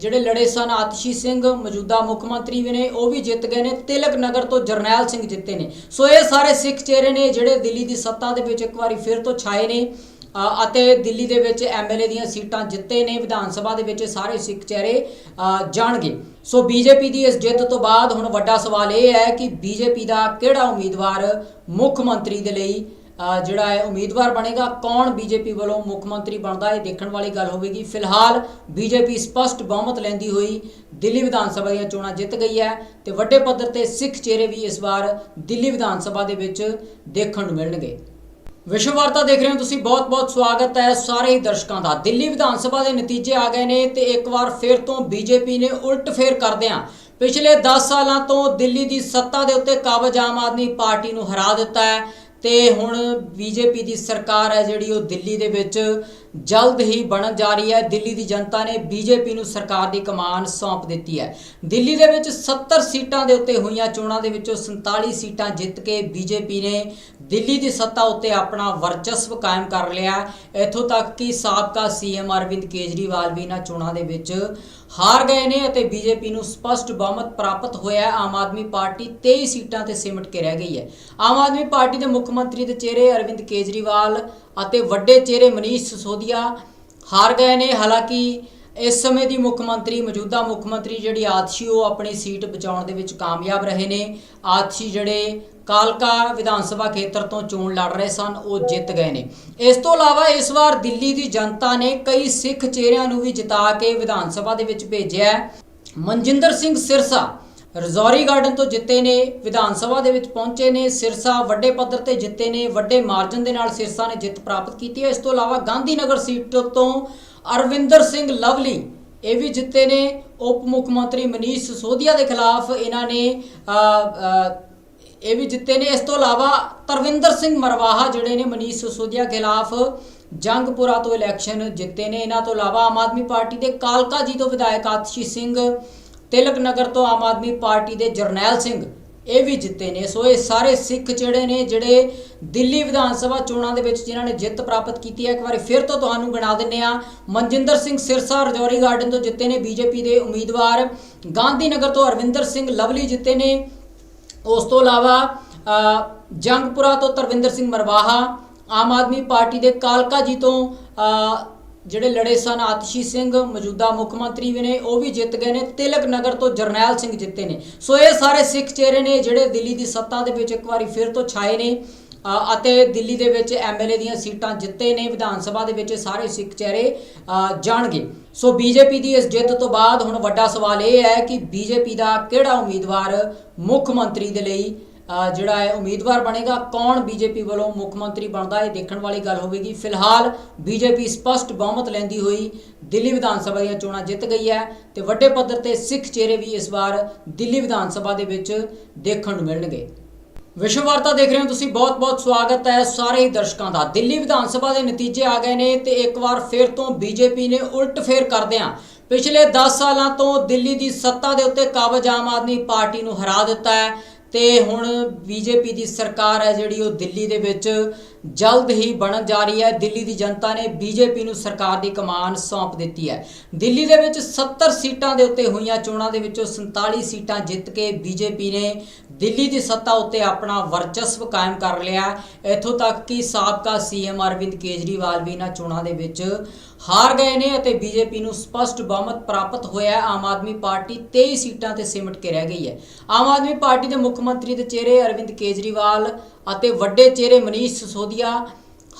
ਜਿਹੜੇ ਲੜੇ ਸਨ, ਆਤਸ਼ੀ ਸਿੰਘ ਮੌਜੂਦਾ ਮੁੱਖ ਮੰਤਰੀ ਵੀ ਨੇ, ਉਹ ਵੀ ਜਿੱਤ ਗਏ ਨੇ। ਤਿਲਕ ਨਗਰ ਤੋਂ ਜਰਨੈਲ ਸਿੰਘ ਜਿੱਤੇ ਨੇ। ਸੋ ਇਹ ਸਾਰੇ ਸਿੱਖ ਚਿਹਰੇ ਨੇ ਜਿਹੜੇ ਦਿੱਲੀ ਦੀ ਸੱਤਾ ਦੇ ਵਿੱਚ ਇੱਕ ਵਾਰੀ ਫਿਰ ਤੋਂ ਛਾਏ ਨੇ ਅਤੇ ਦਿੱਲੀ ਦੇ ਵਿੱਚ ਐਮਐਲਏ ਦੀਆਂ ਸੀਟਾਂ ਜਿੱਤੇ ਨੇ, ਵਿਧਾਨ ਸਭਾ ਦੇ ਵਿੱਚ ਸਾਰੇ ਸਿੱਖ ਚਿਹਰੇ ਜਾਣਗੇ। ਸੋ ਬੀਜੇਪੀ ਦੀ ਇਸ ਜਿੱਤ ਤੋਂ ਬਾਅਦ ਹੁਣ ਵੱਡਾ ਸਵਾਲ ਇਹ ਹੈ ਕਿ ਬੀਜੇਪੀ ਦਾ ਕਿਹੜਾ ਉਮੀਦਵਾਰ ਮੁੱਖ ਮੰਤਰੀ ਦੇ ਲਈ ਜਿਹੜਾ ਹੈ ਉਮੀਦਵਾਰ ਬਣੇਗਾ, ਕੌਣ ਬੀਜੇਪੀ ਵੱਲੋਂ ਮੁੱਖ ਮੰਤਰੀ ਬਣਦਾ ਇਹ ਦੇਖਣ ਵਾਲੀ ਗੱਲ ਹੋਵੇਗੀ। ਫਿਲਹਾਲ ਬੀਜੇਪੀ ਸਪਸ਼ਟ ਬਹੁਮਤ ਲੈਂਦੀ ਹੋਈ ਦਿੱਲੀ ਵਿਧਾਨ ਸਭਾ ਦੀਆਂ ਚੋਣਾਂ ਜਿੱਤ ਗਈ ਹੈ ਤੇ ਵੱਡੇ ਪੱਧਰ ਤੇ ਸਿੱਖ ਚਿਹਰੇ ਵੀ ਇਸ ਵਾਰ ਦਿੱਲੀ ਵਿਧਾਨ ਸਭਾ ਦੇ ਵਿੱਚ ਦੇਖਣ ਨੂੰ ਮਿਲਣਗੇ। ਵਿਸ਼ਵ ਵਾਰਤਾ ਦੇਖ ਰਹੇ ਹੋ ਤੁਸੀਂ, ਬਹੁਤ-ਬਹੁਤ ਸਵਾਗਤ ਹੈ ਸਾਰੇ ਹੀ ਦਰਸ਼ਕਾਂ ਦਾ। ਦਿੱਲੀ ਵਿਧਾਨ ਸਭਾ ਦੇ ਨਤੀਜੇ ਆ ਗਏ ਨੇ ਤੇ ਇੱਕ ਵਾਰ ਫਿਰ ਤੋਂ ਬੀਜੇਪੀ ਨੇ ਉਲਟ ਫੇਰ ਕਰਦਿਆਂ ਪਿਛਲੇ 10 ਸਾਲਾਂ ਤੋਂ ਦਿੱਲੀ ਦੀ ਸੱਤਾ ਦੇ ਉੱਤੇ ਕਾਬਜ ਆਮ ਆਦਮੀ ਪਾਰਟੀ ਨੂੰ ਹਰਾ ਦਿੱਤਾ ਹੈ। ਤੇ ਹੁਣ ਬੀਜੇਪੀ ਦੀ ਸਰਕਾਰ ਹੈ ਜਿਹੜੀ ਉਹ ਦਿੱਲੀ ਦੇ ਵਿੱਚ ਜਲਦ ਹੀ ਬਣਨ ਜਾ ਰਹੀ ਹੈ। ਦਿੱਲੀ ਦੀ ਜਨਤਾ ਨੇ ਬੀਜੇਪੀ ਨੂੰ ਸਰਕਾਰ ਦੀ ਕਮਾਨ ਸੌਂਪ ਦਿੱਤੀ ਹੈ। ਦਿੱਲੀ ਦੇ ਵਿੱਚ 70 ਸੀਟਾਂ ਦੇ ਉੱਤੇ ਹੋਈਆਂ ਚੋਣਾਂ ਦੇ ਵਿੱਚੋਂ 47 ਸੀਟਾਂ ਜਿੱਤ ਕੇ ਬੀਜੇਪੀ ਨੇ ਦਿੱਲੀ ਦੀ ਸੱਤਾ ਉੱਤੇ ਆਪਣਾ ਵਰਚਸਵ ਕਾਇਮ ਕਰ ਲਿਆ। ਹੈ। ਇੱਥੋਂ ਤੱਕ ਕਿ ਸਾਬਕਾ ਸੀਐਮ ਅਰਵਿੰਦ ਕੇਜਰੀਵਾਲ ਵੀ ਇਹਨਾਂ ਚੋਣਾਂ ਦੇ ਵਿੱਚ ਹਾਰ ਗਏ ਨੇ ਅਤੇ ਬੀਜੇਪੀ ਨੂੰ ਸਪਸ਼ਟ ਬਹੁਮਤ ਪ੍ਰਾਪਤ ਹੋਇਆ ਹੈ। ਆਮ ਆਦਮੀ ਪਾਰਟੀ 23 ਸੀਟਾਂ ਤੇ ਸਿਮਟ ਕੇ ਰਹਿ ਗਈ ਹੈ। ਆਮ ਆਦਮੀ ਪਾਰਟੀ ਦੇ ਮੁੱਖ ਮੰਤਰੀ ਦੇ ਚਿਹਰੇ ਅਰਵਿੰਦ ਕੇਜਰੀਵਾਲ ਅਤੇ ਵੱਡੇ ਚਿਹਰੇ ਮਨੀਸ਼ ਸਿਸੋਦੀਆ ਹਾਰ ਗਏ ਨੇ। ਹਾਲਾਂਕਿ ਇਸ ਸਮੇਂ ਦੀ ਮੁੱਖ ਮੰਤਰੀ, ਮੌਜੂਦਾ ਮੁੱਖ ਮੰਤਰੀ ਜਿਹੜੀ ਆਤਸ਼ੀ, ਉਹ ਆਪਣੀ ਸੀਟ ਬਚਾਉਣ ਦੇ ਵਿੱਚ ਕਾਮਯਾਬ ਰਹੇ ਨੇ। ਆਤਸ਼ੀ ਜਿਹੜੇ ਕਾਲਕਾ ਵਿਧਾਨ ਸਭਾ ਖੇਤਰ ਤੋਂ ਚੋਣ ਲੜ ਰਹੇ ਸਨ, ਉਹ ਜਿੱਤ ਗਏ ਨੇ। ਇਸ ਤੋਂ ਇਲਾਵਾ ਇਸ ਵਾਰ ਦਿੱਲੀ ਦੀ ਜਨਤਾ ਨੇ ਕਈ ਸਿੱਖ ਚਿਹਰਿਆਂ ਨੂੰ ਵੀ ਜਿਤਾ ਕੇ ਵਿਧਾਨ ਸਭਾ ਦੇ ਵਿੱਚ ਭੇਜਿਆ ਮਨਜਿੰਦਰ ਸਿੰਘ ਸਿਰਸਾ ਰਜ਼ੌਰੀ ਗਾਰਡਨ ਤੋਂ ਜਿੱਤੇ ਨੇ, ਵਿਧਾਨ ਸਭਾ ਦੇ ਵਿੱਚ ਪਹੁੰਚੇ ਨੇ, ਸਿਰਸਾ ਵੱਡੇ ਪੱਧਰ ਤੇ ਜਿੱਤੇ ਨੇ, ਵੱਡੇ ਮਾਰਜਨ ਦੇ ਨਾਲ ਸਿਰਸਾ ਨੇ ਜਿੱਤ ਪ੍ਰਾਪਤ ਕੀਤੀ ਹੈ। ਇਸ ਤੋਂ ਇਲਾਵਾ ਗਾਂਧੀ ਨਗਰ ਸੀਟ ਤੋਂ ਅਰਵਿੰਦਰ ਸਿੰਘ ਲਵਲੀ, ਇਹ ਵੀ ਜਿੱਤੇ ਨੇ। ਉਪ ਮੁੱਖ ਮੰਤਰੀ ਮਨੀਸ਼ ਸਿਸੋਦੀਆ ਦੇ ਖਿਲਾਫ ਇਹਨਾਂ ਨੇ ਇਹ ਵੀ ਜਿੱਤੇ ਨੇ। ਇਸ ਤੋਂ ਇਲਾਵਾ ਤਰਵਿੰਦਰ ਸਿੰਘ ਮਰਵਾਹਾ ਜਿਹੜੇ ਨੇ ਮਨੀਸ਼ ਸਿਸੋਦੀਆ ਖਿਲਾਫ ਜੰਗਪੁਰਾ ਤੋਂ ਇਲੈਕਸ਼ਨ ਜਿੱਤੇ ਨੇ। ਇਹਨਾਂ ਤੋਂ ਇਲਾਵਾ ਆਮ ਆਦਮੀ ਪਾਰਟੀ ਦੇ ਕਾਲਕਾ ਜੀ ਤੋਂ ਵਿਧਾਇਕ ਆਤਸ਼ੀ ਸਿੰਘ ਤਿਲਕ ਨਗਰ ਤੋਂ ਆਮ ਆਦਮੀ ਪਾਰਟੀ ਦੇ ਜਰਨੈਲ ਸਿੰਘ ਇਹ ਵੀ ਜਿੱਤੇ ਨੇ। ਸੋ ਇਹ ਸਾਰੇ ਸਿੱਖ ਜਿਹੜੇ ਨੇ, ਜਿਹੜੇ ਦਿੱਲੀ ਵਿਧਾਨ ਸਭਾ ਚੋਣਾਂ ਦੇ ਵਿੱਚ ਜਿਨ੍ਹਾਂ ਨੇ ਜਿੱਤ ਪ੍ਰਾਪਤ ਕੀਤੀ ਹੈ, ਇੱਕ ਵਾਰੀ ਫਿਰ ਤੋਂ ਤੁਹਾਨੂੰ ਗਿਣਾ ਦਿੰਨੇ ਆ ਮਨਜਿੰਦਰ ਸਿੰਘ ਸਿਰਸਾ ਰਜੌਰੀ ਗਾਰਡਨ ਤੋਂ ਜਿੱਤੇ ਨੇ ਬੀਜੇਪੀ ਦੇ ਉਮੀਦਵਾਰ। ਗਾਂਧੀ ਨਗਰ ਤੋਂ ਅਰਵਿੰਦਰ ਸਿੰਘ ਲਵਲੀ ਜਿੱਤੇ ਨੇ। ਉਸ ਤੋਂ ਇਲਾਵਾ ਜੰਗਪੁਰਾ ਤੋਂ ਤਰਵਿੰਦਰ ਸਿੰਘ ਮਰਵਾਹਾ। ਆਮ ਆਦਮੀ ਪਾਰਟੀ ਦੇ ਕਾਲਕਾ ਜੀ ਤੋਂ ਜਿਹੜੇ ਲੜੇ ਸਨ, ਆਤਸ਼ੀ ਸਿੰਘ, ਮੌਜੂਦਾ ਮੁੱਖ ਮੰਤਰੀ ਵੀ ਨੇ, ਉਹ ਵੀ ਜਿੱਤ ਗਏ ਨੇ। ਤਿਲਕ ਨਗਰ ਤੋਂ ਜਰਨੈਲ ਸਿੰਘ ਜਿੱਤੇ ਨੇ। ਸੋ ਇਹ ਸਾਰੇ ਸਿੱਖ ਚਿਹਰੇ ਨੇ ਜਿਹੜੇ ਦਿੱਲੀ ਦੀ ਸੱਤਾ ਦੇ ਵਿੱਚ ਇੱਕ ਵਾਰੀ ਫਿਰ ਤੋਂ ਛਾਏ ਨੇ ਅਤੇ ਦਿੱਲੀ ਦੇ ਵਿੱਚ ਐਮਐਲਏ ਦੀਆਂ ਸੀਟਾਂ ਜਿੱਤੇ ਨੇ, ਵਿਧਾਨ ਸਭਾ ਦੇ ਵਿੱਚ ਸਾਰੇ ਸਿੱਖ ਚਿਹਰੇ ਜਾਣਗੇ। ਸੋ ਬੀਜੇਪੀ ਦੀ ਇਸ ਜਿੱਤ ਤੋਂ ਬਾਅਦ ਹੁਣ ਵੱਡਾ ਸਵਾਲ ਇਹ ਹੈ ਕਿ ਬੀਜੇਪੀ ਦਾ ਕਿਹੜਾ ਉਮੀਦਵਾਰ ਮੁੱਖ ਮੰਤਰੀ ਦੇ ਲਈ ਜਿਹੜਾ ਹੈ ਉਮੀਦਵਾਰ ਬਣੇਗਾ, ਕੌਣ ਬੀਜੇਪੀ ਵੱਲੋਂ ਮੁੱਖ ਮੰਤਰੀ ਬਣਦਾ ਇਹ ਦੇਖਣ ਵਾਲੀ ਗੱਲ ਹੋਵੇਗੀ। ਫਿਲਹਾਲ ਬੀਜੇਪੀ ਸਪਸ਼ਟ ਬਹੁਮਤ ਲੈਂਦੀ ਹੋਈ ਦਿੱਲੀ ਵਿਧਾਨ ਸਭਾ ਦੀਆਂ ਚੋਣਾਂ ਜਿੱਤ ਗਈ ਹੈ ਤੇ ਵੱਡੇ ਪੱਧਰ ਤੇ ਸਿੱਖ ਚਿਹਰੇ ਵੀ ਇਸ ਵਾਰ ਦਿੱਲੀ ਵਿਧਾਨ ਸਭਾ ਦੇ ਵਿੱਚ ਦੇਖਣ ਨੂੰ ਮਿਲਣਗੇ। ਵਿਸ਼ਵ ਵਾਰਤਾ ਦੇਖ ਰਹੇ ਹੋ ਤੁਸੀਂ, ਬਹੁਤ-ਬਹੁਤ ਸਵਾਗਤ ਹੈ ਸਾਰੇ ਹੀ ਦਰਸ਼ਕਾਂ ਦਾ। ਦਿੱਲੀ ਵਿਧਾਨ ਸਭਾ ਦੇ ਨਤੀਜੇ ਆ ਗਏ ਨੇ ਤੇ ਇੱਕ ਵਾਰ ਫਿਰ ਤੋਂ ਬੀਜੇਪੀ ਨੇ ਉਲਟ ਫੇਰ ਕਰਦਿਆਂ ਪਿਛਲੇ 10 ਸਾਲਾਂ ਤੋਂ ਦਿੱਲੀ ਦੀ ਸੱਤਾ ਦੇ ਉੱਤੇ ਕਾਬਜ ਆਮ ਆਦਮੀ ਪਾਰਟੀ ਨੂੰ ਹਰਾ ਦਿੱਤਾ ਹੈ। ਤੇ ਹੁਣ ਬੀਜੇਪੀ ਦੀ ਸਰਕਾਰ ਹੈ ਜਿਹੜੀ ਉਹ ਦਿੱਲੀ ਦੇ ਵਿੱਚ ਜਲਦ ਹੀ ਬਣਨ ਜਾ ਰਹੀ ਹੈ। ਦਿੱਲੀ ਦੀ ਜਨਤਾ ਨੇ ਬੀਜੇਪੀ ਨੂੰ ਸਰਕਾਰ ਦੀ ਕਮਾਨ ਸੌਂਪ ਦਿੱਤੀ ਹੈ। ਦਿੱਲੀ ਦੇ ਵਿੱਚ 70 ਸੀਟਾਂ ਦੇ ਉੱਤੇ ਹੋਈਆਂ ਚੋਣਾਂ ਦੇ ਵਿੱਚੋਂ 47 ਸੀਟਾਂ ਜਿੱਤ ਕੇ ਬੀਜੇਪੀ ਨੇ ਦਿੱਲੀ ਦੀ ਸੱਤਾ ਉੱਤੇ ਆਪਣਾ ਵਰਚਸਵ ਕਾਇਮ ਕਰ ਲਿਆ ਹੈ। ਇੱਥੋਂ ਤੱਕ ਕਿ ਸਾਬਕਾ ਸੀਐਮ ਅਰਵਿੰਦ ਕੇਜਰੀਵਾਲ ਵੀ ਇਹਨਾਂ ਚੋਣਾਂ ਦੇ ਵਿੱਚ ਹਾਰ ਗਏ ਨੇ ਅਤੇ ਬੀਜੇਪੀ ਨੂੰ ਸਪਸ਼ਟ ਬਹੁਮਤ ਪ੍ਰਾਪਤ ਹੋਇਆ ਹੈ। ਆਮ ਆਦਮੀ ਪਾਰਟੀ 23 ਸੀਟਾਂ ਤੇ ਸਿਮਟ ਕੇ ਰਹਿ ਗਈ ਹੈ। ਆਮ ਆਦਮੀ ਪਾਰਟੀ ਦੇ ਮੁੱਖ ਮੰਤਰੀ ਦੇ ਚਿਹਰੇ ਅਰਵਿੰਦ ਕੇਜਰੀਵਾਲ ਅਤੇ ਵੱਡੇ ਚਿਹਰੇ ਮਨੀਸ਼ ਸਿਸੋਦੀਆ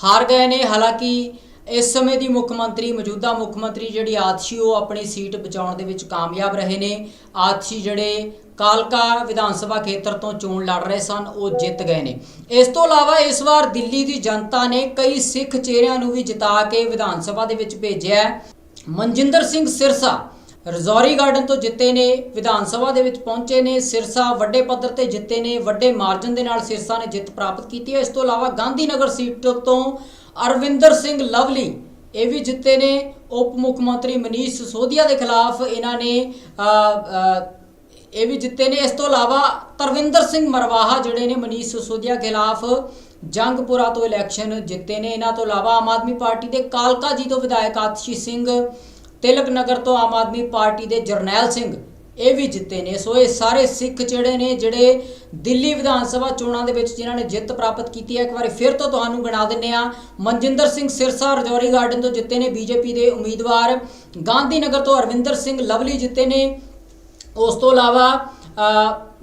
ਹਾਰ ਗਏ ਨੇ। ਹਾਲਾਂਕਿ ਇਸ ਸਮੇਂ ਦੀ ਮੁੱਖ ਮੰਤਰੀ, ਮੌਜੂਦਾ ਮੁੱਖ ਮੰਤਰੀ ਜਿਹੜੀ ਆਤਸ਼ੀ, ਉਹ ਆਪਣੀ ਸੀਟ ਬਚਾਉਣ ਦੇ ਵਿੱਚ ਕਾਮਯਾਬ ਰਹੇ ਨੇ। ਆਤਸ਼ੀ ਜਿਹੜੇ ਕਾਲਕਾ ਵਿਧਾਨ ਸਭਾ ਖੇਤਰ ਤੋਂ ਚੋਣ ਲੜ ਰਹੇ ਸਨ, ਉਹ ਜਿੱਤ ਗਏ ਨੇ। ਇਸ ਤੋਂ ਇਲਾਵਾ ਇਸ ਵਾਰ ਦਿੱਲੀ ਦੀ ਜਨਤਾ ਨੇ ਕਈ ਸਿੱਖ ਚਿਹਰਿਆਂ ਨੂੰ ਵੀ ਜਿਤਾ ਕੇ ਵਿਧਾਨ ਸਭਾ ਦੇ ਵਿੱਚ ਭੇਜਿਆ ਮਨਜਿੰਦਰ ਸਿੰਘ ਸਿਰਸਾ ਰਜ਼ੌਰੀ ਗਾਰਡਨ ਤੋਂ ਜਿੱਤੇ ਨੇ, ਵਿਧਾਨ ਸਭਾ ਦੇ ਵਿੱਚ ਪਹੁੰਚੇ ਨੇ, ਸਿਰਸਾ ਵੱਡੇ ਪੱਧਰ ਤੇ ਜਿੱਤੇ ਨੇ, ਵੱਡੇ ਮਾਰਜਨ ਦੇ ਨਾਲ ਸਿਰਸਾ ਨੇ ਜਿੱਤ ਪ੍ਰਾਪਤ ਕੀਤੀ ਹੈ। ਇਸ ਤੋਂ ਇਲਾਵਾ ਗਾਂਧੀ ਨਗਰ ਸੀਟ ਤੋਂ ਅਰਵਿੰਦਰ ਸਿੰਘ ਲਵਲੀ ਇਹ ਵੀ ਜਿੱਤੇ ਨੇ। ਉਪ ਮੁੱਖ ਮੰਤਰੀ ਮਨੀਸ਼ ਸਿਸੋਦੀਆ ਦੇ ਖਿਲਾਫ ਇਹਨਾਂ ਨੇ ਇਹ ਵੀ ਜਿੱਤੇ ਨੇ। ਇਸ ਤੋਂ ਇਲਾਵਾ ਤਰਵਿੰਦਰ ਸਿੰਘ ਮਰਵਾਹਾ ਜਿਹੜੇ ਨੇ ਮਨੀਸ਼ ਸਿਸੋਦੀਆ ਖਿਲਾਫ ਜੰਗਪੁਰਾ ਤੋਂ ਇਲੈਕਸ਼ਨ ਜਿੱਤੇ ਨੇ। ਇਹਨਾਂ ਤੋਂ ਇਲਾਵਾ ਆਮ ਆਦਮੀ ਪਾਰਟੀ ਦੇ ਕਾਲਕਾ ਜੀ ਤੋਂ ਵਿਧਾਇਕ ਆਤਸ਼ੀ ਸਿੰਘ, ਤਿਲਕ ਨਗਰ ਤੋਂ ਆਮ ਆਦਮੀ ਪਾਰਟੀ ਦੇ ਜਰਨੈਲ ਸਿੰਘ ਇਹ ਵੀ ਜਿੱਤੇ ਨੇ। ਸੋ ਇਹ ਸਾਰੇ ਸਿੱਖ ਜਿਹੜੇ ਨੇ, ਜਿਹੜੇ ਦਿੱਲੀ ਵਿਧਾਨ ਸਭਾ ਚੋਣਾਂ ਦੇ ਵਿੱਚ ਜਿਨ੍ਹਾਂ ਨੇ ਜਿੱਤ ਪ੍ਰਾਪਤ ਕੀਤੀ ਹੈ, ਇੱਕ ਵਾਰੀ ਫਿਰ ਤੋਂ ਤੁਹਾਨੂੰ ਗਿਣਾ ਦਿੰਨੇ ਆ ਮਨਜਿੰਦਰ ਸਿੰਘ ਸਿਰਸਾ ਰਜੌਰੀ ਗਾਰਡਨ ਤੋਂ ਜਿੱਤੇ ਨੇ ਬੀਜੇਪੀ ਦੇ ਉਮੀਦਵਾਰ। ਗਾਂਧੀ ਨਗਰ ਤੋਂ ਅਰਵਿੰਦਰ ਸਿੰਘ ਲਵਲੀ ਜਿੱਤੇ ਨੇ। ਉਸ ਤੋਂ ਇਲਾਵਾ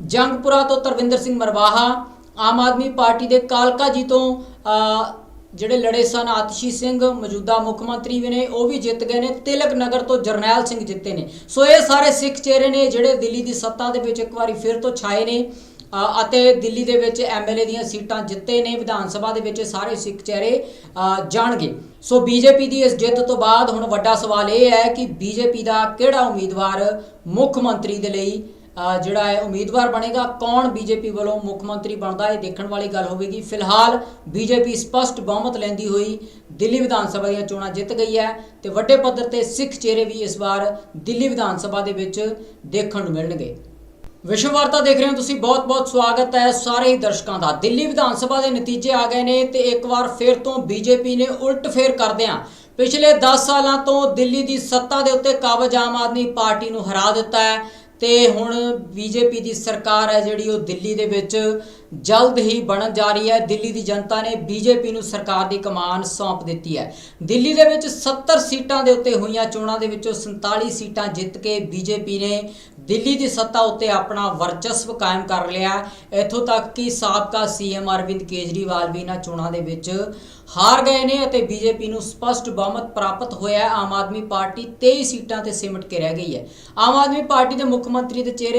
ਜੰਗਪੁਰਾ ਤੋਂ ਤਰਵਿੰਦਰ ਸਿੰਘ ਮਰਵਾਹਾ, ਆਮ ਆਦਮੀ ਪਾਰਟੀ ਦੇ ਕਾਲਕਾ ਜੀ ਤੋਂ ਜਿਹੜੇ ਲੜੇ ਸਨ ਆਤਸ਼ੀ ਸਿੰਘ, ਮੌਜੂਦਾ ਮੁੱਖ ਮੰਤਰੀ ਵੀ ਨੇ, ਉਹ ਵੀ ਜਿੱਤ ਗਏ ਨੇ। ਤਿਲਕ ਨਗਰ ਤੋਂ ਜਰਨੈਲ ਸਿੰਘ ਜਿੱਤੇ ਨੇ। ਸੋ ਇਹ ਸਾਰੇ ਸਿੱਖ ਚਿਹਰੇ ਨੇ, ਜਿਹੜੇ ਦਿੱਲੀ ਦੀ ਸੱਤਾ ਦੇ ਵਿੱਚ ਇੱਕ ਵਾਰੀ ਫਿਰ ਤੋਂ ਛਾਏ ਨੇ। ਅਤੇ ਦਿੱਲੀ ਦੇ ਵਿੱਚ ਐਮਐਲਏ ਦੀਆਂ ਸੀਟਾਂ ਜਿੱਤੇ ਨੇ, ਵਿਧਾਨ ਸਭਾ ਦੇ ਵਿੱਚ ਸਾਰੇ ਸਿੱਖ ਚਿਹਰੇ ਜਾਣਗੇ। ਸੋ ਬੀਜੇਪੀ ਦੀ ਇਸ ਜਿੱਤ ਤੋਂ ਬਾਅਦ ਹੁਣ ਵੱਡਾ ਸਵਾਲ ਇਹ ਹੈ ਕਿ ਬੀਜੇਪੀ ਦਾ ਕਿਹੜਾ ਉਮੀਦਵਾਰ ਮੁੱਖ ਮੰਤਰੀ ਦੇ ਲਈ ਜਿਹੜਾ ਹੈ ਉਮੀਦਵਾਰ ਬਣੇਗਾ? ਕੌਣ ਬੀਜੇਪੀ ਵੱਲੋਂ ਮੁੱਖ ਮੰਤਰੀ ਬਣਦਾ? ਇਹ ਦੇਖਣ ਵਾਲੀ ਗੱਲ ਹੋਵੇਗੀ। ਫਿਲਹਾਲ ਬੀਜੇਪੀ ਸਪਸ਼ਟ ਬਹੁਮਤ ਲੈਂਦੀ ਹੋਈ ਦਿੱਲੀ ਵਿਧਾਨ ਸਭਾ ਦੀਆਂ ਚੋਣਾਂ ਜਿੱਤ ਗਈ ਹੈ ਤੇ ਵੱਡੇ ਪੱਧਰ ਤੇ ਸਿੱਖ ਚਿਹਰੇ ਵੀ ਇਸ ਵਾਰ ਦਿੱਲੀ ਵਿਧਾਨ ਸਭਾ ਦੇ ਵਿੱਚ ਦੇਖਣ ਨੂੰ ਮਿਲਣਗੇ। ਵਿਸ਼ਵ ਵਾਰਤਾ ਦੇਖ ਰਹੇ ਹੋ ਤੁਸੀਂ ਬਹੁਤ-ਬਹੁਤ ਸਵਾਗਤ ਹੈ ਸਾਰੇ ਹੀ ਦਰਸ਼ਕਾਂ ਦਾ। ਦਿੱਲੀ ਵਿਧਾਨ ਸਭਾ ਦੇ ਨਤੀਜੇ ਆ ਗਏ ਨੇ ਤੇ ਇੱਕ ਵਾਰ ਫਿਰ ਤੋਂ ਬੀਜੇਪੀ ਨੇ ਉਲਟ ਫੇਰ ਕਰਦਿਆਂ ਪਿਛਲੇ 10 ਸਾਲਾਂ ਤੋਂ ਦਿੱਲੀ ਦੀ ਸੱਤਾ ਦੇ ਉੱਤੇ ਕਾਬਜ ਆਮ ਆਦਮੀ ਪਾਰਟੀ ਨੂੰ ਹਰਾ ਦਿੱਤਾ ਹੈ ਤੇ ਹੁਣ ਬੀਜੇਪੀ ਦੀ ਸਰਕਾਰ ਹੈ ਜਿਹੜੀ ਉਹ ਦਿੱਲੀ ਦੇ ਵਿੱਚ ਜਲਦ ਹੀ ਬਣਨ ਜਾ ਰਹੀ ਹੈ। ਦਿੱਲੀ ਦੀ ਜਨਤਾ ਨੇ ਬੀਜੇਪੀ ਨੂੰ ਸਰਕਾਰ ਦੀ ਕਮਾਨ ਸੌਂਪ ਦਿੱਤੀ ਹੈ। ਦਿੱਲੀ ਦੇ ਵਿੱਚ 70 ਸੀਟਾਂ ਦੇ ਉੱਤੇ ਹੋਈਆਂ ਚੋਣਾਂ ਦੇ ਵਿੱਚੋਂ 47 ਸੀਟਾਂ ਜਿੱਤ ਕੇ ਬੀਜੇਪੀ ਨੇ ਦਿੱਲੀ ਦੀ ਸੱਤਾ ਉੱਤੇ ਆਪਣਾ ਵਰਚਸਵ ਕਾਇਮ ਕਰ ਲਿਆ ਹੈ। ਇੱਥੋਂ ਤੱਕ ਕਿ ਸਾਬਕਾ ਸੀਐਮ ਅਰਵਿੰਦ ਕੇਜਰੀਵਾਲ ਵੀ ਇਹਨਾਂ ਚੋਣਾਂ ਦੇ ਵਿੱਚ ਹਾਰ ਗਏ ਨੇ ਅਤੇ ਬੀਜੇਪੀ ਨੂੰ ਸਪਸ਼ਟ ਬਹੁਮਤ ਪ੍ਰਾਪਤ ਹੋਇਆ ਆਮ ਆਦਮੀ ਪਾਰਟੀ 23 ਸੀਟਾਂ ਤੇ ਸਿਮਟ ਕੇ ਰਹਿ ਗਈ ਹੈ ਆਮ ਆਦਮੀ ਪਾਰਟੀ ਦੇ ਮੁੱਖ ਮੰਤਰੀ ਦੇ ਚਿਹਰੇ